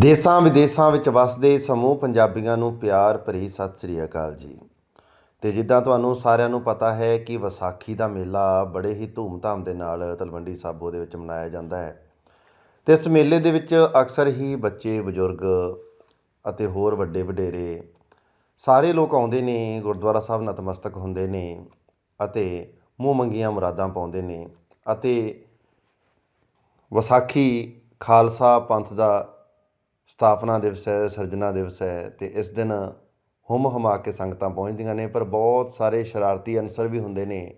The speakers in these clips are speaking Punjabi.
ਦੇਸਾਂ ਵਿਦੇਸਾਂ ਵਿੱਚ ਵਸਦੇ ਸਮੂਹ ਪੰਜਾਬੀਆਂ ਨੂੰ ਪਿਆਰ ਭਰੀ ਸਤਿ ਸ੍ਰੀ ਅਕਾਲ ਜੀ। ਤੇ ਜਿੱਦਾਂ ਤੁਹਾਨੂੰ ਸਾਰਿਆਂ ਨੂੰ ਪਤਾ ਹੈ ਕਿ ਵਿਸਾਖੀ ਦਾ ਮੇਲਾ ਬੜੇ ਹੀ ਧੂਮਧਾਮ ਦੇ ਨਾਲ ਤਲਵੰਡੀ ਸਾਬੋ ਦੇ ਵਿੱਚ ਮਨਾਇਆ ਜਾਂਦਾ ਹੈ। ਤੇ ਇਸ ਮੇਲੇ ਦੇ ਵਿੱਚ ਅਕਸਰ ਹੀ ਬੱਚੇ, ਬਜ਼ੁਰਗ ਅਤੇ ਹੋਰ ਵੱਡੇ ਵਡੇਰੇ ਸਾਰੇ ਲੋਕ ਆਉਂਦੇ ਨੇ, ਗੁਰਦੁਆਰਾ ਸਾਹਿਬ ਨਤਮਸਤਕ ਹੁੰਦੇ ਨੇ ਅਤੇ ਮੂੰਹ ਮੰਗੀਆਂ ਮੁਰਾਦਾਂ ਪਾਉਂਦੇ ਨੇ ਅਤੇ ਵਿਸਾਖੀ, ਖਾਲਸਾ ਪੰਥ ਦਾ ਸਥਾਪਨਾ ਦਿਵਸ ਹੈ, ਸਿਰਜਣਾ ਦਿਵਸ ਹੈ ਅਤੇ ਇਸ ਦਿਨ ਹੁੰਮ ਹੁਮਾ ਕੇ ਸੰਗਤਾਂ ਪਹੁੰਚਦੀਆਂ ਨੇ, ਪਰ ਬਹੁਤ ਸਾਰੇ ਸ਼ਰਾਰਤੀ ਅਨਸਰ ਵੀ ਹੁੰਦੇ ਨੇ,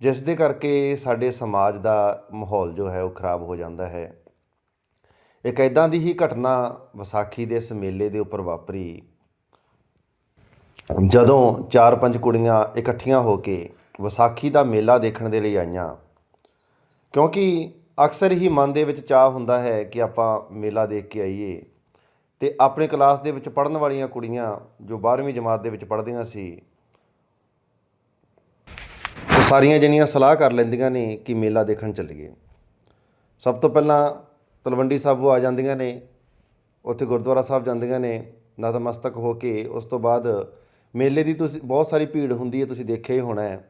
ਜਿਸ ਦੇ ਕਰਕੇ ਸਾਡੇ ਸਮਾਜ ਦਾ ਮਾਹੌਲ ਜੋ ਹੈ ਉਹ ਖਰਾਬ ਹੋ ਜਾਂਦਾ ਹੈ। ਇੱਕ ਐਦਾਂ ਦੀ ਹੀ ਘਟਨਾ ਵਿਸਾਖੀ ਦੇ ਇਸ ਮੇਲੇ ਦੇ ਉੱਪਰ ਵਾਪਰੀ। ਜਦੋਂ ਚਾਰ ਪੰਜ ਕੁੜੀਆਂ ਇਕੱਠੀਆਂ ਹੋ ਕੇ ਵਿਸਾਖੀ ਦਾ ਮੇਲਾ ਦੇਖਣ ਦੇ ਲਈ ਆਈਆਂ, ਕਿਉਂਕਿ ਅਕਸਰ ਹੀ ਮਨ ਦੇ ਵਿੱਚ ਚਾਹ ਹੁੰਦਾ ਹੈ ਕਿ ਆਪਾਂ ਮੇਲਾ ਦੇਖ ਕੇ ਆਈਏ। ਤੇ ਆਪਣੇ ਕਲਾਸ ਦੇ ਵਿੱਚ ਪੜ੍ਹਨ ਵਾਲੀਆਂ ਕੁੜੀਆਂ ਜੋ 12ਵੀਂ ਜਮਾਤ ਦੇ ਵਿੱਚ ਪੜ੍ਹਦੀਆਂ ਸੀ, ਉਹ ਸਾਰੀਆਂ ਜਣੀਆਂ ਸਲਾਹ ਕਰ ਲੈਂਦੀਆਂ ਨੇ ਕਿ ਮੇਲਾ ਦੇਖਣ ਚੱਲੀਏ। ਸਭ ਤੋਂ ਪਹਿਲਾਂ ਤਲਵੰਡੀ ਸਾਬੋ ਆ ਜਾਂਦੀਆਂ ਨੇ, ਉੱਥੇ ਗੁਰਦੁਆਰਾ ਸਾਹਿਬ ਜਾਂਦੀਆਂ ਨੇ, ਨਤਮਸਤਕ ਹੋ ਕੇ ਉਸ ਤੋਂ ਬਾਅਦ ਮੇਲੇ ਦੀ ਤੁਸੀਂ, ਬਹੁਤ ਸਾਰੀ ਭੀੜ ਹੁੰਦੀ ਹੈ, ਤੁਸੀਂ ਦੇਖਿਆ ਹੀ ਹੋਣਾ ਹੈ।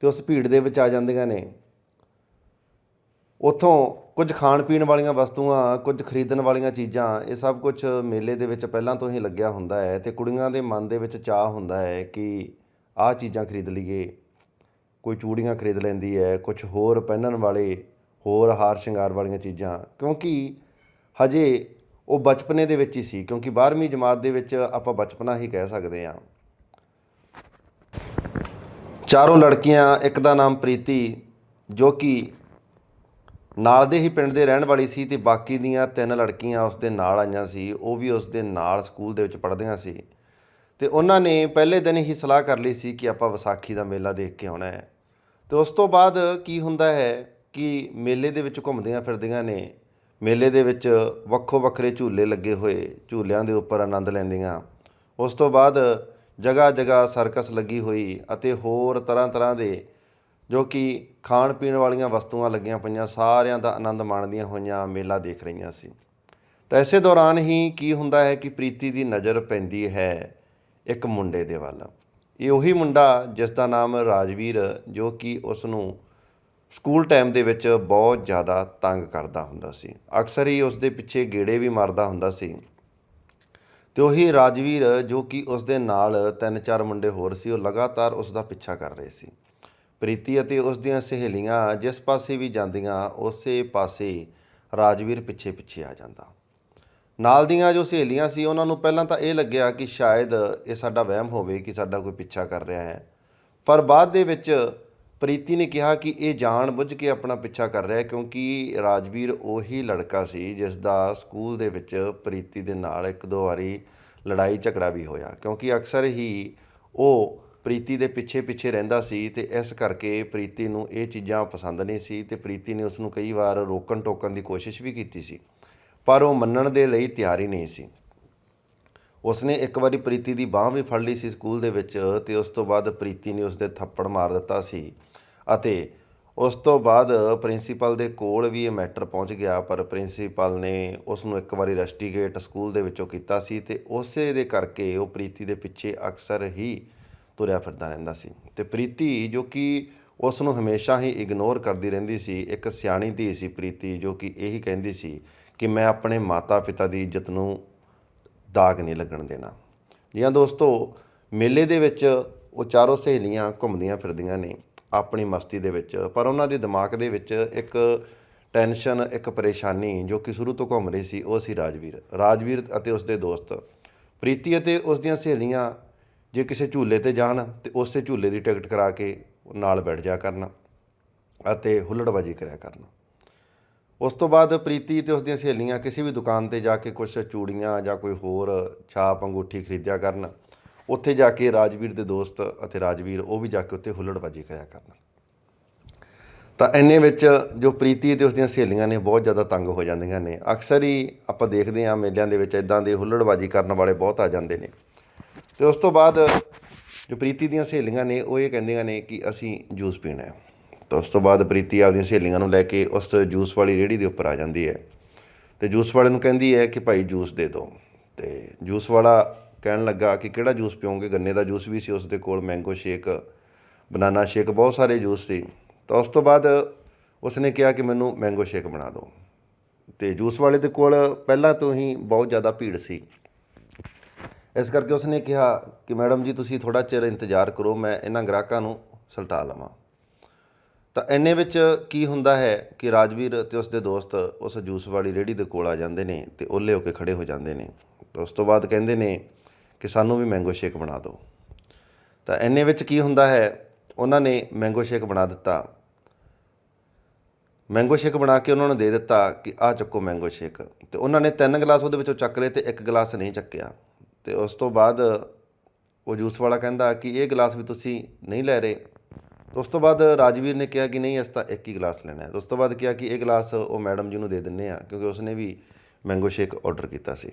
ਤੇ ਉਸ ਭੀੜ ਦੇ ਵਿੱਚ ਆ ਜਾਂਦੀਆਂ ਨੇ। ਉੱਥੋਂ ਕੁਝ ਖਾਣ ਪੀਣ ਵਾਲੀਆਂ ਵਸਤੂਆਂ, ਕੁਝ ਖਰੀਦਣ ਵਾਲੀਆਂ ਚੀਜ਼ਾਂ, ਇਹ ਸਭ ਕੁਝ ਮੇਲੇ ਦੇ ਵਿੱਚ ਪਹਿਲਾਂ ਤੋਂ ਹੀ ਲੱਗਿਆ ਹੁੰਦਾ ਹੈ ਤੇ ਕੁੜੀਆਂ ਦੇ ਮਨ ਦੇ ਵਿੱਚ ਚਾਹ ਹੁੰਦਾ ਹੈ ਕਿ ਆਹ ਚੀਜ਼ਾਂ ਖਰੀਦ ਲਈਏ। ਕੋਈ ਚੂੜੀਆਂ ਖਰੀਦ ਲੈਂਦੀ ਹੈ, ਕੁਝ ਹੋਰ ਪਹਿਨਣ ਵਾਲੇ, ਹੋਰ ਹਾਰ ਸ਼ਿੰਗਾਰ ਵਾਲੀਆਂ ਚੀਜ਼ਾਂ, ਕਿਉਂਕਿ ਹਜੇ ਉਹ ਬਚਪਨੇ ਦੇ ਵਿੱਚ ਹੀ ਸੀ, ਕਿਉਂਕਿ 12ਵੀਂ ਜਮਾਤ ਦੇ ਵਿੱਚ ਆਪਾਂ ਬਚਪਨਾ ਹੀ ਕਹਿ ਸਕਦੇ ਹਾਂ। ਚਾਰੋਂ ਲੜਕੀਆਂ, ਇੱਕ ਦਾ ਨਾਮ ਪ੍ਰੀਤੀ, ਜੋ ਕਿ ਨਾਲ ਦੇ ਹੀ ਪਿੰਡ ਦੇ ਰਹਿਣ ਵਾਲੀ ਸੀ ਤੇ ਬਾਕੀ ਦੀਆਂ ਤਿੰਨ ਲੜਕੀਆਂ ਉਸ ਦੇ ਨਾਲ ਆਈਆਂ ਸੀ, ਉਹ ਵੀ ਉਸ ਦੇ ਨਾਲ ਸਕੂਲ ਦੇ ਵਿੱਚ ਪੜ੍ਹਦੀਆਂ ਸੀ। ਤੇ ਉਹਨਾਂ ਨੇ ਪਹਿਲੇ ਦਿਨ ਹੀ ਸਲਾਹ ਕਰ ਲਈ ਸੀ ਕਿ ਆਪਾਂ ਵਿਸਾਖੀ ਦਾ ਮੇਲਾ ਦੇਖ ਕੇ ਆਉਣਾ ਹੈ। ਤੇ ਉਸ ਤੋਂ ਬਾਅਦ ਕੀ ਹੁੰਦਾ ਹੈ ਕਿ ਮੇਲੇ ਦੇ ਵਿੱਚ ਘੁੰਮਦੀਆਂ ਫਿਰਦੀਆਂ ਨੇ, ਮੇਲੇ ਦੇ ਵਿੱਚ ਵੱਖੋ ਵੱਖਰੇ ਝੂਲੇ ਲੱਗੇ ਹੋਏ, ਝੂਲਿਆਂ ਦੇ ਉੱਪਰ ਆਨੰਦ ਲੈਂਦੀਆਂ। ਉਸ ਤੋਂ ਬਾਅਦ ਜਗ੍ਹਾ ਜਗ੍ਹਾ ਸਰਕਸ ਲੱਗੀ ਹੋਈ ਅਤੇ ਹੋਰ ਤਰ੍ਹਾਂ ਤਰ੍ਹਾਂ ਦੇ ਜੋ ਕਿ ਖਾਣ ਪੀਣ ਵਾਲੀਆਂ ਵਸਤੂਆਂ ਲੱਗੀਆਂ ਪਈਆਂ, ਸਾਰਿਆਂ ਦਾ ਆਨੰਦ ਮਾਣਦੀਆਂ ਹੋਈਆਂ ਮੇਲਾ ਦੇਖ ਰਹੀਆਂ ਸੀ। ਤਾਂ ਇਸੇ ਦੌਰਾਨ ਹੀ ਕੀ ਹੁੰਦਾ ਹੈ ਕਿ ਪ੍ਰੀਤੀ ਦੀ ਨਜ਼ਰ ਪੈਂਦੀ ਹੈ ਇੱਕ ਮੁੰਡੇ ਦੇ ਵੱਲ। ਇਹ ਉਹੀ ਮੁੰਡਾ ਜਿਸ ਦਾ ਨਾਮ ਰਾਜਵੀਰ, ਜੋ ਕਿ ਉਸ ਨੂੰ ਸਕੂਲ ਟਾਈਮ ਦੇ ਵਿੱਚ ਬਹੁਤ ਜ਼ਿਆਦਾ ਤੰਗ ਕਰਦਾ ਹੁੰਦਾ ਸੀ। ਅਕਸਰ ਹੀ ਉਸ ਦੇ ਪਿੱਛੇ ਗੇੜੇ ਵੀ ਮਾਰਦਾ ਹੁੰਦਾ ਸੀ। ਤੇ ਉਹੀ ਰਾਜਵੀਰ, ਜੋ ਕਿ ਉਸ ਦੇ ਨਾਲ ਤਿੰਨ ਚਾਰ ਮੁੰਡੇ ਹੋਰ ਸੀ, ਉਹ ਲਗਾਤਾਰ ਉਸ ਦਾ ਪਿੱਛਾ ਕਰ ਰਹੇ ਸੀ। ਪ੍ਰੀਤੀ ਅਤੇ ਉਸ ਦੀਆਂ ਸਹੇਲੀਆਂ ਜਿਸ ਪਾਸੇ ਵੀ ਜਾਂਦੀਆਂ, ਉਸੇ ਪਾਸੇ ਰਾਜਵੀਰ ਪਿੱਛੇ ਪਿੱਛੇ ਆ ਜਾਂਦਾ। ਨਾਲ ਦੀਆਂ ਜੋ ਸਹੇਲੀਆਂ ਸੀ, ਉਹਨਾਂ ਨੂੰ ਪਹਿਲਾਂ ਤਾਂ ਇਹ ਲੱਗਿਆ ਕਿ ਸ਼ਾਇਦ ਇਹ ਸਾਡਾ ਵਹਿਮ ਹੋਵੇ ਕਿ ਸਾਡਾ ਕੋਈ ਪਿੱਛਾ ਕਰ ਰਿਹਾ ਹੈ। ਪਰ ਬਾਅਦ ਦੇ ਵਿੱਚ ਪ੍ਰੀਤੀ ਨੇ ਕਿਹਾ ਕਿ ਇਹ ਜਾਣ ਬੁੱਝ ਕੇ ਆਪਣਾ ਪਿੱਛਾ ਕਰ ਰਿਹਾ ਕਿਉਂਕਿ ਰਾਜਵੀਰ ਉਹੀ ਲੜਕਾ ਸੀ, ਜਿਸ ਦਾ ਸਕੂਲ ਦੇ ਵਿੱਚ ਪ੍ਰੀਤੀ ਦੇ ਨਾਲ ਇੱਕ ਦੋ ਵਾਰੀ ਲੜਾਈ ਝਗੜਾ ਵੀ ਹੋਇਆ। ਕਿਉਂਕਿ ਅਕਸਰ ਹੀ ਉਹ ਪ੍ਰੀਤੀ ਦੇ ਪਿੱਛੇ ਪਿੱਛੇ ਰਹਿੰਦਾ ਸੀ ਤੇ ਇਸ ਕਰਕੇ ਪ੍ਰੀਤੀ ਨੂੰ ਇਹ ਚੀਜ਼ਾਂ ਪਸੰਦ ਨਹੀਂ ਸੀ ਤੇ ਪ੍ਰੀਤੀ ਨੇ ਉਸ ਨੂੰ ਕਈ ਵਾਰ ਰੋਕਣ ਟੋਕਣ ਦੀ ਕੋਸ਼ਿਸ਼ ਵੀ ਕੀਤੀ ਸੀ, ਪਰ ਉਹ ਮੰਨਣ ਦੇ ਲਈ ਤਿਆਰ ਹੀ ਨਹੀਂ ਸੀ। ਉਸਨੇ ਇੱਕ ਵਾਰੀ ਪ੍ਰੀਤੀ ਦੀ ਬਾਹ ਵੀ ਫੜ ਲਈ ਸੀ ਸਕੂਲ ਦੇ ਵਿੱਚ ਤੇ ਉਸ ਤੋਂ ਬਾਅਦ ਪ੍ਰੀਤੀ ਨੇ ਉਸ ਦੇ ਥੱਪੜ ਮਾਰ ਦਿੱਤਾ ਸੀ ਅਤੇ ਉਸ ਤੋਂ ਬਾਅਦ ਪ੍ਰਿੰਸੀਪਲ ਦੇ ਕੋਲ ਵੀ ਇਹ ਮੈਟਰ ਪਹੁੰਚ ਗਿਆ, ਪਰ ਪ੍ਰਿੰਸੀਪਲ ਨੇ ਉਸ ਨੂੰ ਇੱਕ ਵਾਰੀ ਰੈਸਟੀਗੇਟ ਸਕੂਲ ਦੇ ਵਿੱਚੋਂ ਕੀਤਾ ਸੀ ਤੇ ਉਸੇ ਦੇ ਕਰਕੇ ਉਹ ਪ੍ਰੀਤੀ ਦੇ ਪਿੱਛੇ ਅਕਸਰ ਹੀ ਤੁਰਿਆ ਫਿਰਦਾ ਰਹਿੰਦਾ ਸੀ ਤੇ ਪ੍ਰੀਤੀ ਜੋ ਕਿ ਉਸ ਨੂੰ ਹਮੇਸ਼ਾ ਹੀ ਇਗਨੋਰ ਕਰਦੀ ਰਹਿੰਦੀ ਸੀ, ਇੱਕ ਸਿਆਣੀ ਧੀ ਸੀ ਪ੍ਰੀਤੀ ਜੋ ਕਿ ਇਹੀ ਕਹਿੰਦੀ ਸੀ ਕਿ ਮੈਂ ਆਪਣੇ ਮਾਤਾ-ਪਿਤਾ ਦੀ ਇੱਜ਼ਤ ਨੂੰ ਦਾਗ ਨਹੀਂ ਲੱਗਣ ਦੇਣਾ। ਜੀ ਦੋਸਤੋ, ਮੇਲੇ ਦੇ ਵਿੱਚ ਉਹ ਚਾਰੋਂ ਸਹੇਲੀਆਂ ਘੁੰਮਦੀਆਂ ਫਿਰਦੀਆਂ ਨੇ ਆਪਣੀ ਮਸਤੀ ਦੇ ਵਿੱਚ, ਪਰ ਉਹਨਾਂ ਦੇ ਦਿਮਾਗ ਦੇ ਵਿੱਚ ਇੱਕ ਟੈਨਸ਼ਨ, ਇੱਕ ਪਰੇਸ਼ਾਨੀ ਜੋ ਕਿ ਸ਼ੁਰੂ ਤੋਂ ਘੁੰਮ ਰਹੀ ਸੀ, ਉਹ ਸੀ ਰਾਜਵੀਰ। ਰਾਜਵੀਰ ਅਤੇ ਉਸ ਦੇ ਦੋਸਤ। ਪ੍ਰੀਤੀ ਅਤੇ ਉਸ ਦੀਆਂ ਸਹੇਲੀਆਂ ਜੇ ਕਿਸੇ ਝੂਲੇ ਤੇ ਜਾਣ ਤੇ ਉਸੇ ਝੂਲੇ ਦੀ ਟਿਕਟ ਕਰਾ ਕੇ ਨਾਲ ਬੈਠ ਜਾ ਕਰਨਾ ਅਤੇ ਹੁੱਲੜਬਾਜੀ ਕਰਿਆ ਕਰਨਾ। ਉਸ ਤੋਂ ਬਾਅਦ ਪ੍ਰੀਤੀ ਤੇ ਉਸ ਦੀਆਂ ਸਹੇਲੀਆਂ ਕਿਸੇ ਵੀ ਦੁਕਾਨ ਤੇ ਜਾ ਕੇ ਕੁਝ ਚੂੜੀਆਂ ਜਾਂ ਕੋਈ ਹੋਰ ਛਾਪ ਅੰਗੂਠੀ ਖਰੀਦਿਆ ਕਰਨ। ਉੱਥੇ ਜਾ ਕੇ ਰਾਜਵੀਰ ਦੇ ਦੋਸਤ ਅਤੇ ਰਾਜਵੀਰ ਉਹ ਵੀ ਜਾ ਕੇ ਉੱਥੇ ਹੁੱਲੜਬਾਜੀ ਕਰਿਆ ਕਰਨ। ਤਾਂ ਇੰਨੇ ਵਿੱਚ ਜੋ ਪ੍ਰੀਤੀ ਤੇ ਉਸ ਦੀਆਂ ਸਹੇਲੀਆਂ ਨੇ ਬਹੁਤ ਜ਼ਿਆਦਾ ਤੰਗ ਹੋ ਜਾਂਦੀਆਂ ਨੇ। ਅਕਸਰ ਹੀ ਆਪਾਂ ਦੇਖਦੇ ਹਾਂ ਮੇਲਿਆਂ ਦੇ ਵਿੱਚ ਇਦਾਂ ਦੇ ਹੁੱਲੜਬਾਜੀ ਕਰਨ ਵਾਲੇ ਬਹੁਤ ਆ ਜਾਂਦੇ ਨੇ। ਤੇ ਉਸ ਤੋਂ ਬਾਅਦ ਜੋ ਪ੍ਰੀਤੀ ਦੀਆਂ ਸਹੇਲੀਆਂ ਨੇ, ਉਹ ਇਹ ਕਹਿੰਦੀਆਂ ਨੇ ਕਿ ਅਸੀਂ ਜੂਸ ਪੀਣਾ ਹੈ। ਤਾਂ ਉਸ ਤੋਂ ਬਾਅਦ ਪ੍ਰੀਤੀ ਆਪਦੀਆਂ ਸਹੇਲੀਆਂ ਨੂੰ ਲੈ ਕੇ ਉਸ ਜੂਸ ਵਾਲੀ ਰੇਹੜੀ ਦੇ ਉੱਪਰ ਆ ਜਾਂਦੀ ਹੈ ਤੇ ਜੂਸ ਵਾਲੇ ਨੂੰ ਕਹਿੰਦੀ ਹੈ ਕਿ ਭਾਈ ਜੂਸ ਦੇ ਦਿਓ ਤੇ ਜੂਸ ਵਾਲਾ ਕਹਿਣ ਲੱਗਾ ਕਿ ਕਿਹੜਾ ਜੂਸ ਪੀਓਗੇ? ਗੰਨੇ ਦਾ ਜੂਸ ਵੀ ਸੀ, ਉਸ ਦੇ ਕੋਲ ਮੈਂਗੋ ਸ਼ੇਕ, ਬਨਾਨਾ ਸ਼ੇਕ, ਬਹੁਤ ਸਾਰੇ ਜੂਸ ਸੀ। ਤਾਂ ਉਸ ਤੋਂ ਬਾਅਦ ਉਸਨੇ ਕਿਹਾ ਕਿ ਮੈਨੂੰ ਮੈਂਗੋ ਸ਼ੇਕ ਬਣਾ ਦਿਓ ਤੇ ਜੂਸ ਵਾਲੇ ਦੇ ਕੋਲ ਪਹਿਲਾਂ ਤੋਂ ਹੀ ਬਹੁਤ ਜ਼ਿਆਦਾ ਭੀੜ ਸੀ। ਇਸ ਕਰਕੇ ਉਸਨੇ ਕਿਹਾ ਕਿ ਮੈਡਮ ਜੀ, ਤੁਸੀਂ ਥੋੜਾ ਚਿਰ ਇੰਤਜ਼ਾਰ ਕਰੋ, ਮੈਂ ਇਹਨਾਂ ਗ੍ਰਾਹਕਾਂ ਨੂੰ ਸਲਟਾ ਲਵਾਂ। ਤਾਂ ਇੰਨੇ ਵਿੱਚ ਕੀ ਹੁੰਦਾ ਹੈ ਕਿ ਰਾਜਵੀਰ ਤੇ ਉਸਦੇ ਦੋਸਤ ਉਸ ਜੂਸ ਵਾਲੀ ਰੇੜੀ ਦੇ ਕੋਲ ਆ ਜਾਂਦੇ ਨੇ ਤੇ ਓਲੇ ਹੋ ਕੇ ਖੜੇ ਹੋ ਜਾਂਦੇ ਨੇ। ਤਾਂ ਉਸ ਤੋਂ ਬਾਅਦ ਕਹਿੰਦੇ ਨੇ ਕਿ ਸਾਨੂੰ ਵੀ ਮੈਂਗੋ ਸ਼ੇਕ ਬਣਾ ਦਿਓ। ਤਾਂ ਇੰਨੇ ਵਿੱਚ ਕੀ ਹੁੰਦਾ ਹੈ, ਉਹਨਾਂ ਨੇ ਮੈਂਗੋ ਸ਼ੇਕ ਬਣਾ ਦਿੱਤਾ। ਮੈਂਗੋ ਸ਼ੇਕ ਬਣਾ ਕੇ ਉਹਨਾਂ ਨੂੰ ਦੇ ਦਿੱਤਾ ਕਿ ਆਹ ਚੱਕੋ ਮੈਂਗੋ ਸ਼ੇਕ। ਤੇ ਉਹਨਾਂ ਨੇ ਤਿੰਨ ਗਲਾਸ ਉਹਦੇ ਵਿੱਚੋਂ ਚੱਕ ਲਏ ਤੇ ਇੱਕ ਗਲਾਸ ਨਹੀਂ ਚੱਕਿਆ। ਤੇ ਉਸ ਤੋਂ ਬਾਅਦ ਉਹ ਜੂਸ ਵਾਲਾ ਕਹਿੰਦਾ ਕਿ ਇਹ ਗਲਾਸ ਵੀ ਤੁਸੀਂ ਨਹੀਂ ਲੈ ਰਹੇ। ਉਸ ਤੋਂ ਬਾਅਦ ਰਾਜਵੀਰ ਨੇ ਕਿਹਾ ਕਿ ਨਹੀਂ, ਅਸੀਂ ਤਾਂ ਇੱਕ ਹੀ ਗਲਾਸ ਲੈਣਾ ਹੈ। ਉਸ ਤੋਂ ਬਾਅਦ ਕਿਹਾ ਕਿ ਇਹ ਗਲਾਸ ਉਹ ਮੈਡਮ ਜੀ ਨੂੰ ਦੇ ਦਿੰਨੇ ਆ ਕਿਉਂਕਿ ਉਸਨੇ ਵੀ ਮੈਂਗੋ ਸ਼ੇਕ ਆਰਡਰ ਕੀਤਾ ਸੀ।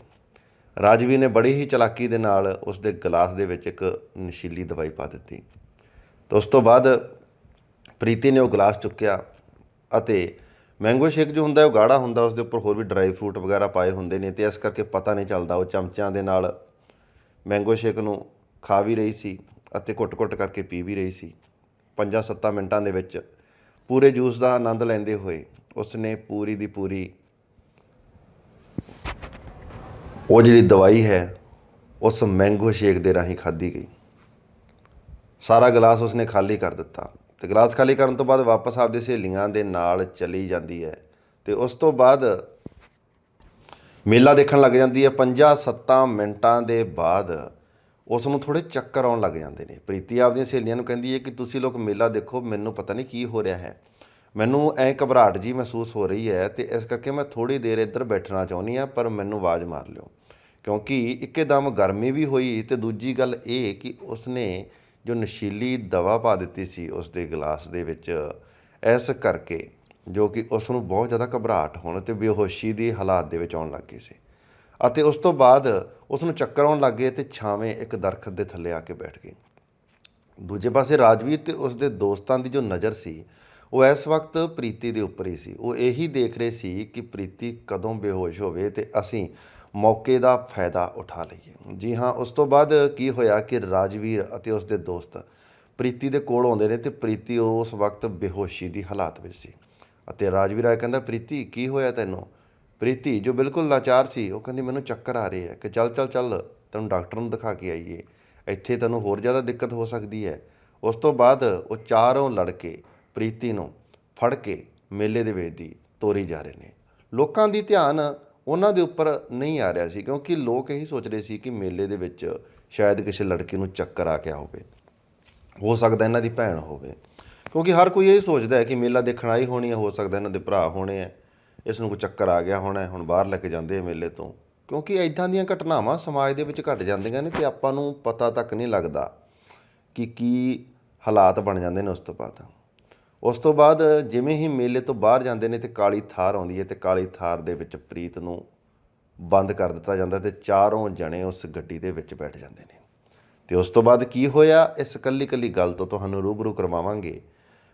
ਰਾਜਵੀਰ ਨੇ ਬੜੀ ਹੀ ਚਲਾਕੀ ਦੇ ਨਾਲ ਉਸ ਦੇ ਗਲਾਸ ਦੇ ਵਿੱਚ ਇੱਕ ਨਸ਼ੀਲੀ ਦਵਾਈ ਪਾ ਦਿੱਤੀ। ਤੇ ਉਸ ਤੋਂ ਬਾਅਦ ਪ੍ਰੀਤੀ ਨੇ ਉਹ ਗਲਾਸ ਚੁੱਕਿਆ ਅਤੇ ਮੈਂਗੋ ਸ਼ੇਕ ਜੋ ਹੁੰਦਾ ਉਹ ਗਾੜਾ ਹੁੰਦਾ ਉਸ ਦੇ ਉੱਪਰ ਹੋਰ ਵੀ ਡਰਾਈ ਫਰੂਟ ਵਗੈਰਾ ਪਾਏ ਹੁੰਦੇ ਨੇ ਤੇ ਇਸ ਕਰਕੇ ਪਤਾ ਨਹੀਂ ਚੱਲਦਾ, ਉਹ ਚਮਚਿਆਂ ਦੇ ਨਾਲ ਮੈਂਗੋ ਸ਼ੇਕ ਨੂੰ ਖਾ ਵੀ ਰਹੀ ਸੀ ਅਤੇ ਘੁੱਟ-ਘੁੱਟ ਕਰਕੇ ਪੀ ਵੀ ਰਹੀ ਸੀ। 5-7 ਮਿੰਟਾਂ ਦੇ ਵਿੱਚ ਪੂਰੇ ਜੂਸ ਦਾ ਆਨੰਦ ਲੈਂਦੇ ਹੋਏ ਉਸਨੇ ਪੂਰੀ ਦੀ ਪੂਰੀ ਉਹ ਜਿਹੜੀ ਦਵਾਈ ਹੈ, ਉਸ ਮੈਂਗੋ ਸ਼ੇਕ ਦੇ ਰਾਹੀਂ ਖਾਧੀ ਗਈ। ਸਾਰਾ ਗਲਾਸ ਉਸਨੇ ਖਾਲੀ ਕਰ ਦਿੱਤਾ ਤੇ ਗਲਾਸ ਖਾਲੀ ਕਰਨ ਤੋਂ ਬਾਅਦ ਵਾਪਸ ਆਪਦੀ ਸਹੇਲੀਆਂ ਦੇ ਨਾਲ ਚਲੀ ਜਾਂਦੀ ਹੈ ਤੇ ਉਸ ਤੋਂ ਬਾਅਦ ਮੇਲਾ ਦੇਖਣ ਲੱਗ ਜਾਂਦੀ ਹੈ 5-7 ਮਿੰਟਾਂ ਦੇ ਬਾਅਦ ਉਸ ਨੂੰ ਥੋੜੇ ਚੱਕਰ ਆਉਣ ਲੱਗ ਜਾਂਦੇ ਨੇ। ਪ੍ਰੀਤੀ ਆਪਦੀਆਂ ਸਹੇਲੀਆਂ ਨੂੰ ਕਹਿੰਦੀ ਹੈ ਕਿ ਤੁਸੀਂ ਲੋਕ ਮੇਲਾ ਦੇਖੋ, ਮੈਨੂੰ ਪਤਾ ਨਹੀਂ ਕੀ ਹੋ ਰਿਹਾ ਹੈ। ਮੈਨੂੰ ਐ ਘਬਰਾਹਟ ਜੀ ਮਹਿਸੂਸ ਹੋ ਰਹੀ ਹੈ ਤੇ ਇਸ ਕਰਕੇ ਮੈਂ ਥੋੜੀ ਦੇਰ ਇੱਧਰ ਬੈਠਣਾ ਚਾਹੁੰਦੀ ਆ ਪਰ ਮੈਨੂੰ ਆਵਾਜ਼ ਮਾਰ ਲਿਓ। ਕਿਉਂਕਿ ਇੱਕਦਮ ਗਰਮੀ ਵੀ ਹੋਈ ਤੇ ਦੂਜੀ ਗੱਲ ਇਹ ਕਿ ਉਸਨੇ ਜੋ ਨਸ਼ੀਲੀ ਦਵਾ ਪਾ ਦਿੱਤੀ ਸੀ ਉਸ ਦੇ ਗਲਾਸ ਦੇ ਵਿੱਚ, ਇਸ ਕਰਕੇ ਜੋ ਕਿ ਉਸ ਨੂੰ ਬਹੁਤ ਜ਼ਿਆਦਾ ਘਬਰਾਹਟ ਹੋਣ ਤੇ ਬੇਹੋਸ਼ੀ ਦੀ ਹਾਲਾਤ ਦੇ ਵਿੱਚ ਆਉਣ ਲੱਗ ਗਈ ਸੀ। ਅਤੇ ਉਸ ਤੋਂ ਬਾਅਦ ਉਸ ਨੂੰ ਚੱਕਰ ਆਉਣ ਲੱਗ ਗਏ ਤੇ ਛਾਵੇਂ ਇੱਕ ਦਰਖਤ ਦੇ ਥੱਲੇ ਆ ਕੇ ਬੈਠ ਗਈ। ਦੂਜੇ ਪਾਸੇ ਰਾਜਵੀਰ ਤੇ ਉਸ ਦੇ ਦੋਸਤਾਂ ਦੀ ਜੋ ਨਜ਼ਰ ਸੀ, ਉਹ ਇਸ ਵਕਤ ਪ੍ਰੀਤੀ ਦੇ ਉੱਪਰ ਹੀ ਸੀ। ਉਹ ਇਹੀ ਦੇਖ ਰਹੇ ਸੀ ਕਿ ਪ੍ਰੀਤੀ ਕਦੋਂ ਬੇਹੋਸ਼ ਹੋਵੇ ਤੇ ਅਸੀਂ ਮੌਕੇ ਦਾ ਫਾਇਦਾ ਉਠਾ ਲਈਏ। ਜੀ ਹਾਂ, ਉਸ ਤੋਂ ਬਾਅਦ ਕੀ ਹੋਇਆ ਕਿ ਰਾਜਵੀਰ ਅਤੇ ਉਸ ਦੇ ਦੋਸਤ ਪ੍ਰੀਤੀ ਦੇ ਕੋਲ ਆਉਂਦੇ ਨੇ ਤੇ ਪ੍ਰੀਤੀ ਉਸ ਵਕਤ ਬੇਹੋਸ਼ੀ ਦੀ ਹਾਲਾਤ ਵਿੱਚ ਸੀ। ਅਤੇ ਰਾਜਵੀਰ ਰਾਏ ਕਹਿੰਦਾ, ਪ੍ਰੀਤੀ, ਕੀ ਹੋਇਆ ਤੈਨੂੰ? ਪ੍ਰੀਤੀ, ਜੋ ਬਿਲਕੁਲ ਲਾਚਾਰ ਸੀ, ਉਹ ਕਹਿੰਦੀ, ਮੈਨੂੰ ਚੱਕਰ ਆ ਰਹੇ ਆ ਕਿ ਚੱਲ ਚੱਲ ਚੱਲ, ਤੈਨੂੰ ਡਾਕਟਰ ਨੂੰ ਦਿਖਾ ਕੇ ਆਈਏ। ਇੱਥੇ ਤੈਨੂੰ ਹੋਰ ਜ਼ਿਆਦਾ ਦਿੱਕਤ ਹੋ ਸਕਦੀ ਹੈ। ਉਸ ਤੋਂ ਬਾਅਦ ਉਹ ਚਾਰੋਂ ਲੜਕੇ ਪ੍ਰੀਤੀ ਨੂੰ ਫੜ ਕੇ ਮੇਲੇ ਦੇ ਵਿੱਚ ਦੀ ਤੋਰੀ ਜਾ ਰਹੇ ਨੇ। ਲੋਕਾਂ ਦੀ ਧਿਆਨ ਉਹਨਾਂ ਦੇ ਉੱਪਰ ਨਹੀਂ ਆ ਰਿਹਾ ਸੀ, ਕਿਉਂਕਿ ਲੋਕ ਇਹੀ ਸੋਚ ਰਹੇ ਸੀ ਕਿ ਮੇਲੇ ਦੇ ਵਿੱਚ ਸ਼ਾਇਦ ਕਿਸੇ ਲੜਕੇ ਨੂੰ ਚੱਕਰ ਆ ਗਿਆ ਹੋਵੇ। ਹੋ ਸਕਦਾ ਇਹਨਾਂ ਦੀ ਭੈਣ ਹੋਵੇ। ਕਿਉਂਕਿ ਹਰ ਕੋਈ ਇਹ ਸੋਚਦਾ ਹੈ ਕਿ ਮੇਲਾ ਦੇਖਣ ਆਈ ਹੋਣੀ ਹੈ, ਹੋ ਸਕਦਾ ਇਹਨਾਂ ਦੇ ਭਰਾ ਹੋਣੇ ਆ ਇਸ ਨੂੰ ਕੋਈ ਚੱਕਰ ਆ ਗਿਆ ਹੋਣਾ ਹੁਣ ਬਾਹਰ ਲੈ ਕੇ ਜਾਂਦੇ ਆ ਮੇਲੇ ਤੋਂ। ਕਿਉਂਕਿ ਐਦਾਂ ਦੀਆਂ ਘਟਨਾਵਾਂ ਸਮਾਜ ਦੇ ਵਿੱਚ ਘਟ ਜਾਂਦੀਆਂ ਨੇ ਤੇ ਆਪਾਂ ਨੂੰ ਪਤਾ ਤੱਕ ਨਹੀਂ ਲੱਗਦਾ ਕਿ ਕੀ ਹਾਲਾਤ ਬਣ ਜਾਂਦੇ ਨੇ ਉਸ ਤੋਂ ਬਾਅਦ। ਉਸ ਤੋਂ ਬਾਅਦ ਜਿਵੇਂ ਹੀ ਮੇਲੇ ਤੋਂ ਬਾਹਰ ਜਾਂਦੇ ਨੇ ਤੇ ਕਾਲੀ ਥਾਰ ਆਉਂਦੀ ਹੈ ਤੇ ਕਾਲੀ ਥਾਰ ਦੇ ਵਿੱਚ ਪ੍ਰੀਤ ਨੂੰ ਬੰਦ ਕਰ ਦਿੱਤਾ ਜਾਂਦਾ ਤੇ ਚਾਰੋਂ ਜਣੇ ਉਸ ਗੱਡੀ ਦੇ ਵਿੱਚ ਬੈਠ ਜਾਂਦੇ ਨੇ। ਤੇ ਉਸ ਤੋਂ ਬਾਅਦ ਕੀ ਹੋਇਆ? ਇਸ ਕੱਲੀ ਕੱਲੀ ਗੱਲ ਤੋਂ ਤੁਹਾਨੂੰ ਰੂਬਰੂ ਕਰਵਾਵਾਂਗੇ।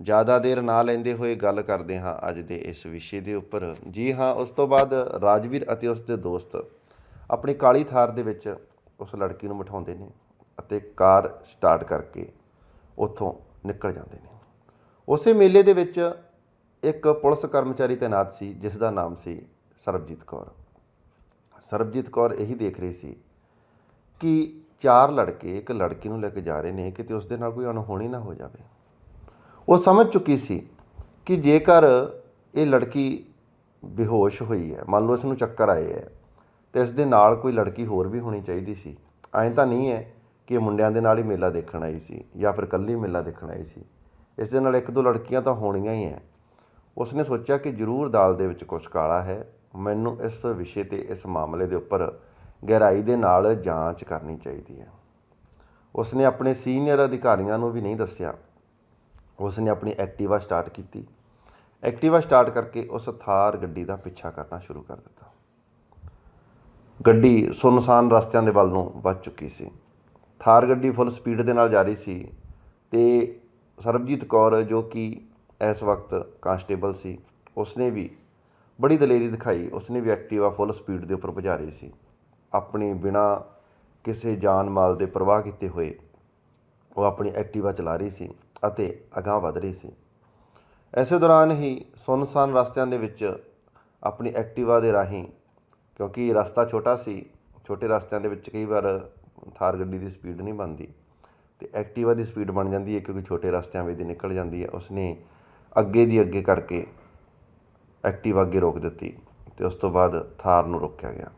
ਜ਼ਿਆਦਾ ਦੇਰ ਨਾ ਲੈਂਦੇ ਹੋਏ ਗੱਲ ਕਰਦੇ ਹਾਂ ਅੱਜ ਦੇ ਇਸ ਵਿਸ਼ੇ ਦੇ ਉੱਪਰ। ਜੀ ਹਾਂ, ਉਸ ਤੋਂ ਬਾਅਦ ਰਾਜਵੀਰ ਅਤੇ ਉਸ ਦੇ ਦੋਸਤ ਆਪਣੀ ਕਾਲੀ ਥਾਰ ਦੇ ਵਿੱਚ ਉਸ ਲੜਕੀ ਨੂੰ ਬਿਠਾਉਂਦੇ ਨੇ ਅਤੇ ਕਾਰ ਸਟਾਰਟ ਕਰਕੇ ਉੱਥੋਂ ਨਿਕਲ ਜਾਂਦੇ ਨੇ। ਉਸੇ ਮੇਲੇ ਦੇ ਵਿੱਚ ਇੱਕ ਪੁਲਿਸ ਕਰਮਚਾਰੀ ਤੈਨਾਤ ਸੀ, ਜਿਸ ਦਾ ਨਾਮ ਸੀ ਸਰਬਜੀਤ ਕੌਰ। ਸਰਬਜੀਤ ਕੌਰ ਇਹੀ ਦੇਖ ਰਹੀ ਸੀ ਕਿ ਚਾਰ ਲੜਕੇ ਇੱਕ ਲੜਕੀ ਨੂੰ ਲੈ ਕੇ ਜਾ ਰਹੇ ਨੇ, ਕਿਤੇ ਉਸ ਦੇ ਨਾਲ ਕੋਈ ਅਣਹੋਣੀ ਨਾ ਹੋ ਜਾਵੇ। ਉਹ ਸਮਝ ਚੁੱਕੀ ਸੀ ਕਿ ਜੇਕਰ ਇਹ ਲੜਕੀ ਬੇਹੋਸ਼ ਹੋਈ ਹੈ, ਮੰਨ ਲਓ ਇਸ ਨੂੰ ਚੱਕਰ ਆਏ ਹੈ, ਤੇ ਇਸ ਦੇ ਨਾਲ ਕੋਈ ਲੜਕੀ ਹੋਰ ਵੀ ਹੋਣੀ ਚਾਹੀਦੀ ਸੀ, ਐਂ ਤਾਂ ਨਹੀਂ ਹੈ ਕਿ ਮੁੰਡਿਆਂ ਦੇ ਨਾਲ ਹੀ ਮੇਲਾ ਦੇਖਣ ਆਈ ਸੀ ਜਾਂ ਫਿਰ ਇਕੱਲੀ ਮੇਲਾ ਦੇਖਣ ਆਈ ਸੀ। ਇਸ ਦੇ ਨਾਲ ਇੱਕ ਦੋ ਲੜਕੀਆਂ ਤਾਂ ਹੋਣੀਆਂ ਹੀ ਹੈ। ਉਸਨੇ ਸੋਚਿਆ ਕਿ ਜ਼ਰੂਰ ਦਾਲ ਦੇ ਵਿੱਚ ਕੁਝ ਕਾਲਾ ਹੈ। ਮੈਨੂੰ ਇਸ ਵਿਸ਼ੇ ਤੇ, ਇਸ ਮਾਮਲੇ ਦੇ ਉੱਪਰ ਗਹਿਰਾਈ ਦੇ ਨਾਲ ਜਾਂਚ ਕਰਨੀ ਚਾਹੀਦੀ ਹੈ। ਉਸਨੇ ਆਪਣੇ ਸੀਨੀਅਰ ਅਧਿਕਾਰੀਆਂ ਨੂੰ ਵੀ ਨਹੀਂ ਦੱਸਿਆ। ਉਸ ਨੇ ਆਪਣੀ ਐਕਟਿਵਾ ਸਟਾਰਟ ਕੀਤੀ। ਐਕਟਿਵਾ ਸਟਾਰਟ ਕਰਕੇ ਉਸ ਥਾਰ ਗੱਡੀ ਦਾ ਪਿੱਛਾ ਕਰਨਾ ਸ਼ੁਰੂ ਕਰ ਦਿੱਤਾ। ਗੱਡੀ ਸੁਨਸਾਨ ਰਸਤਿਆਂ ਦੇ ਵੱਲ ਨੂੰ ਵੱਧ ਚੁੱਕੀ ਸੀ। ਥਾਰ ਗੱਡੀ ਫੁੱਲ ਸਪੀਡ ਦੇ ਨਾਲ ਜਾ ਰਹੀ ਸੀ ਤੇ ਸਰਬਜੀਤ ਕੌਰ, ਜੋ ਕਿ ਇਸ ਵਕਤ ਕਾਂਸਟੇਬਲ ਸੀ, ਉਸਨੇ ਵੀ ਬੜੀ ਦਲੇਰੀ ਦਿਖਾਈ। ਉਸਨੇ ਵੀ ਐਕਟਿਵਾ ਫੁੱਲ ਸਪੀਡ ਦੇ ਉੱਪਰ ਭਜਾ ਰਹੀ ਸੀ। ਆਪਣੀ ਬਿਨਾ ਕਿਸੇ ਜਾਨ ਮਾਲ ਦੇ ਪਰਵਾਹ ਕੀਤੇ ਹੋਏ ਉਹ ਆਪਣੀ ਐਕਟਿਵਾ ਚਲਾ ਰਹੀ ਸੀ। ਅਤੇ ਅਗਾਂਹ ਵਧ ਰਹੀ ਸੀ। ਐਸੇ ਦੌਰਾਨ ਹੀ ਸੁੰਨਸਾਨ ਰਸਤਿਆਂ ਦੇ ਵਿੱਚ ਆਪਣੀ ਐਕਟਿਵਾ ਦੇ ਰਾਹੀਂ, ਕਿਉਂਕਿ ਰਸਤਾ ਛੋਟਾ ਸੀ, ਛੋਟੇ ਰਸਤਿਆਂ ਦੇ ਵਿੱਚ ਕਈ ਵਾਰ ਥਾਰ ਗੱਡੀ ਦੀ ਸਪੀਡ ਨਹੀਂ ਬਣਦੀ ਤੇ ਐਕਟਿਵਾ ਦੀ ਸਪੀਡ ਬਣ ਜਾਂਦੀ ਹੈ ਕਿਉਂਕਿ ਛੋਟੇ ਰਸਤਿਆਂ ਵਿੱਚ ਦੀ ਨਿਕਲ ਜਾਂਦੀ ਹੈ। ਉਸਨੇ ਅੱਗੇ ਦੀ ਅੱਗੇ ਕਰਕੇ ਐਕਟਿਵਾ ਅੱਗੇ ਰੋਕ ਦਿੱਤੀ ਤੇ ਉਸ ਤੋਂ ਬਾਅਦ ਥਾਰ ਨੂੰ ਰੋਕਿਆ ਗਿਆ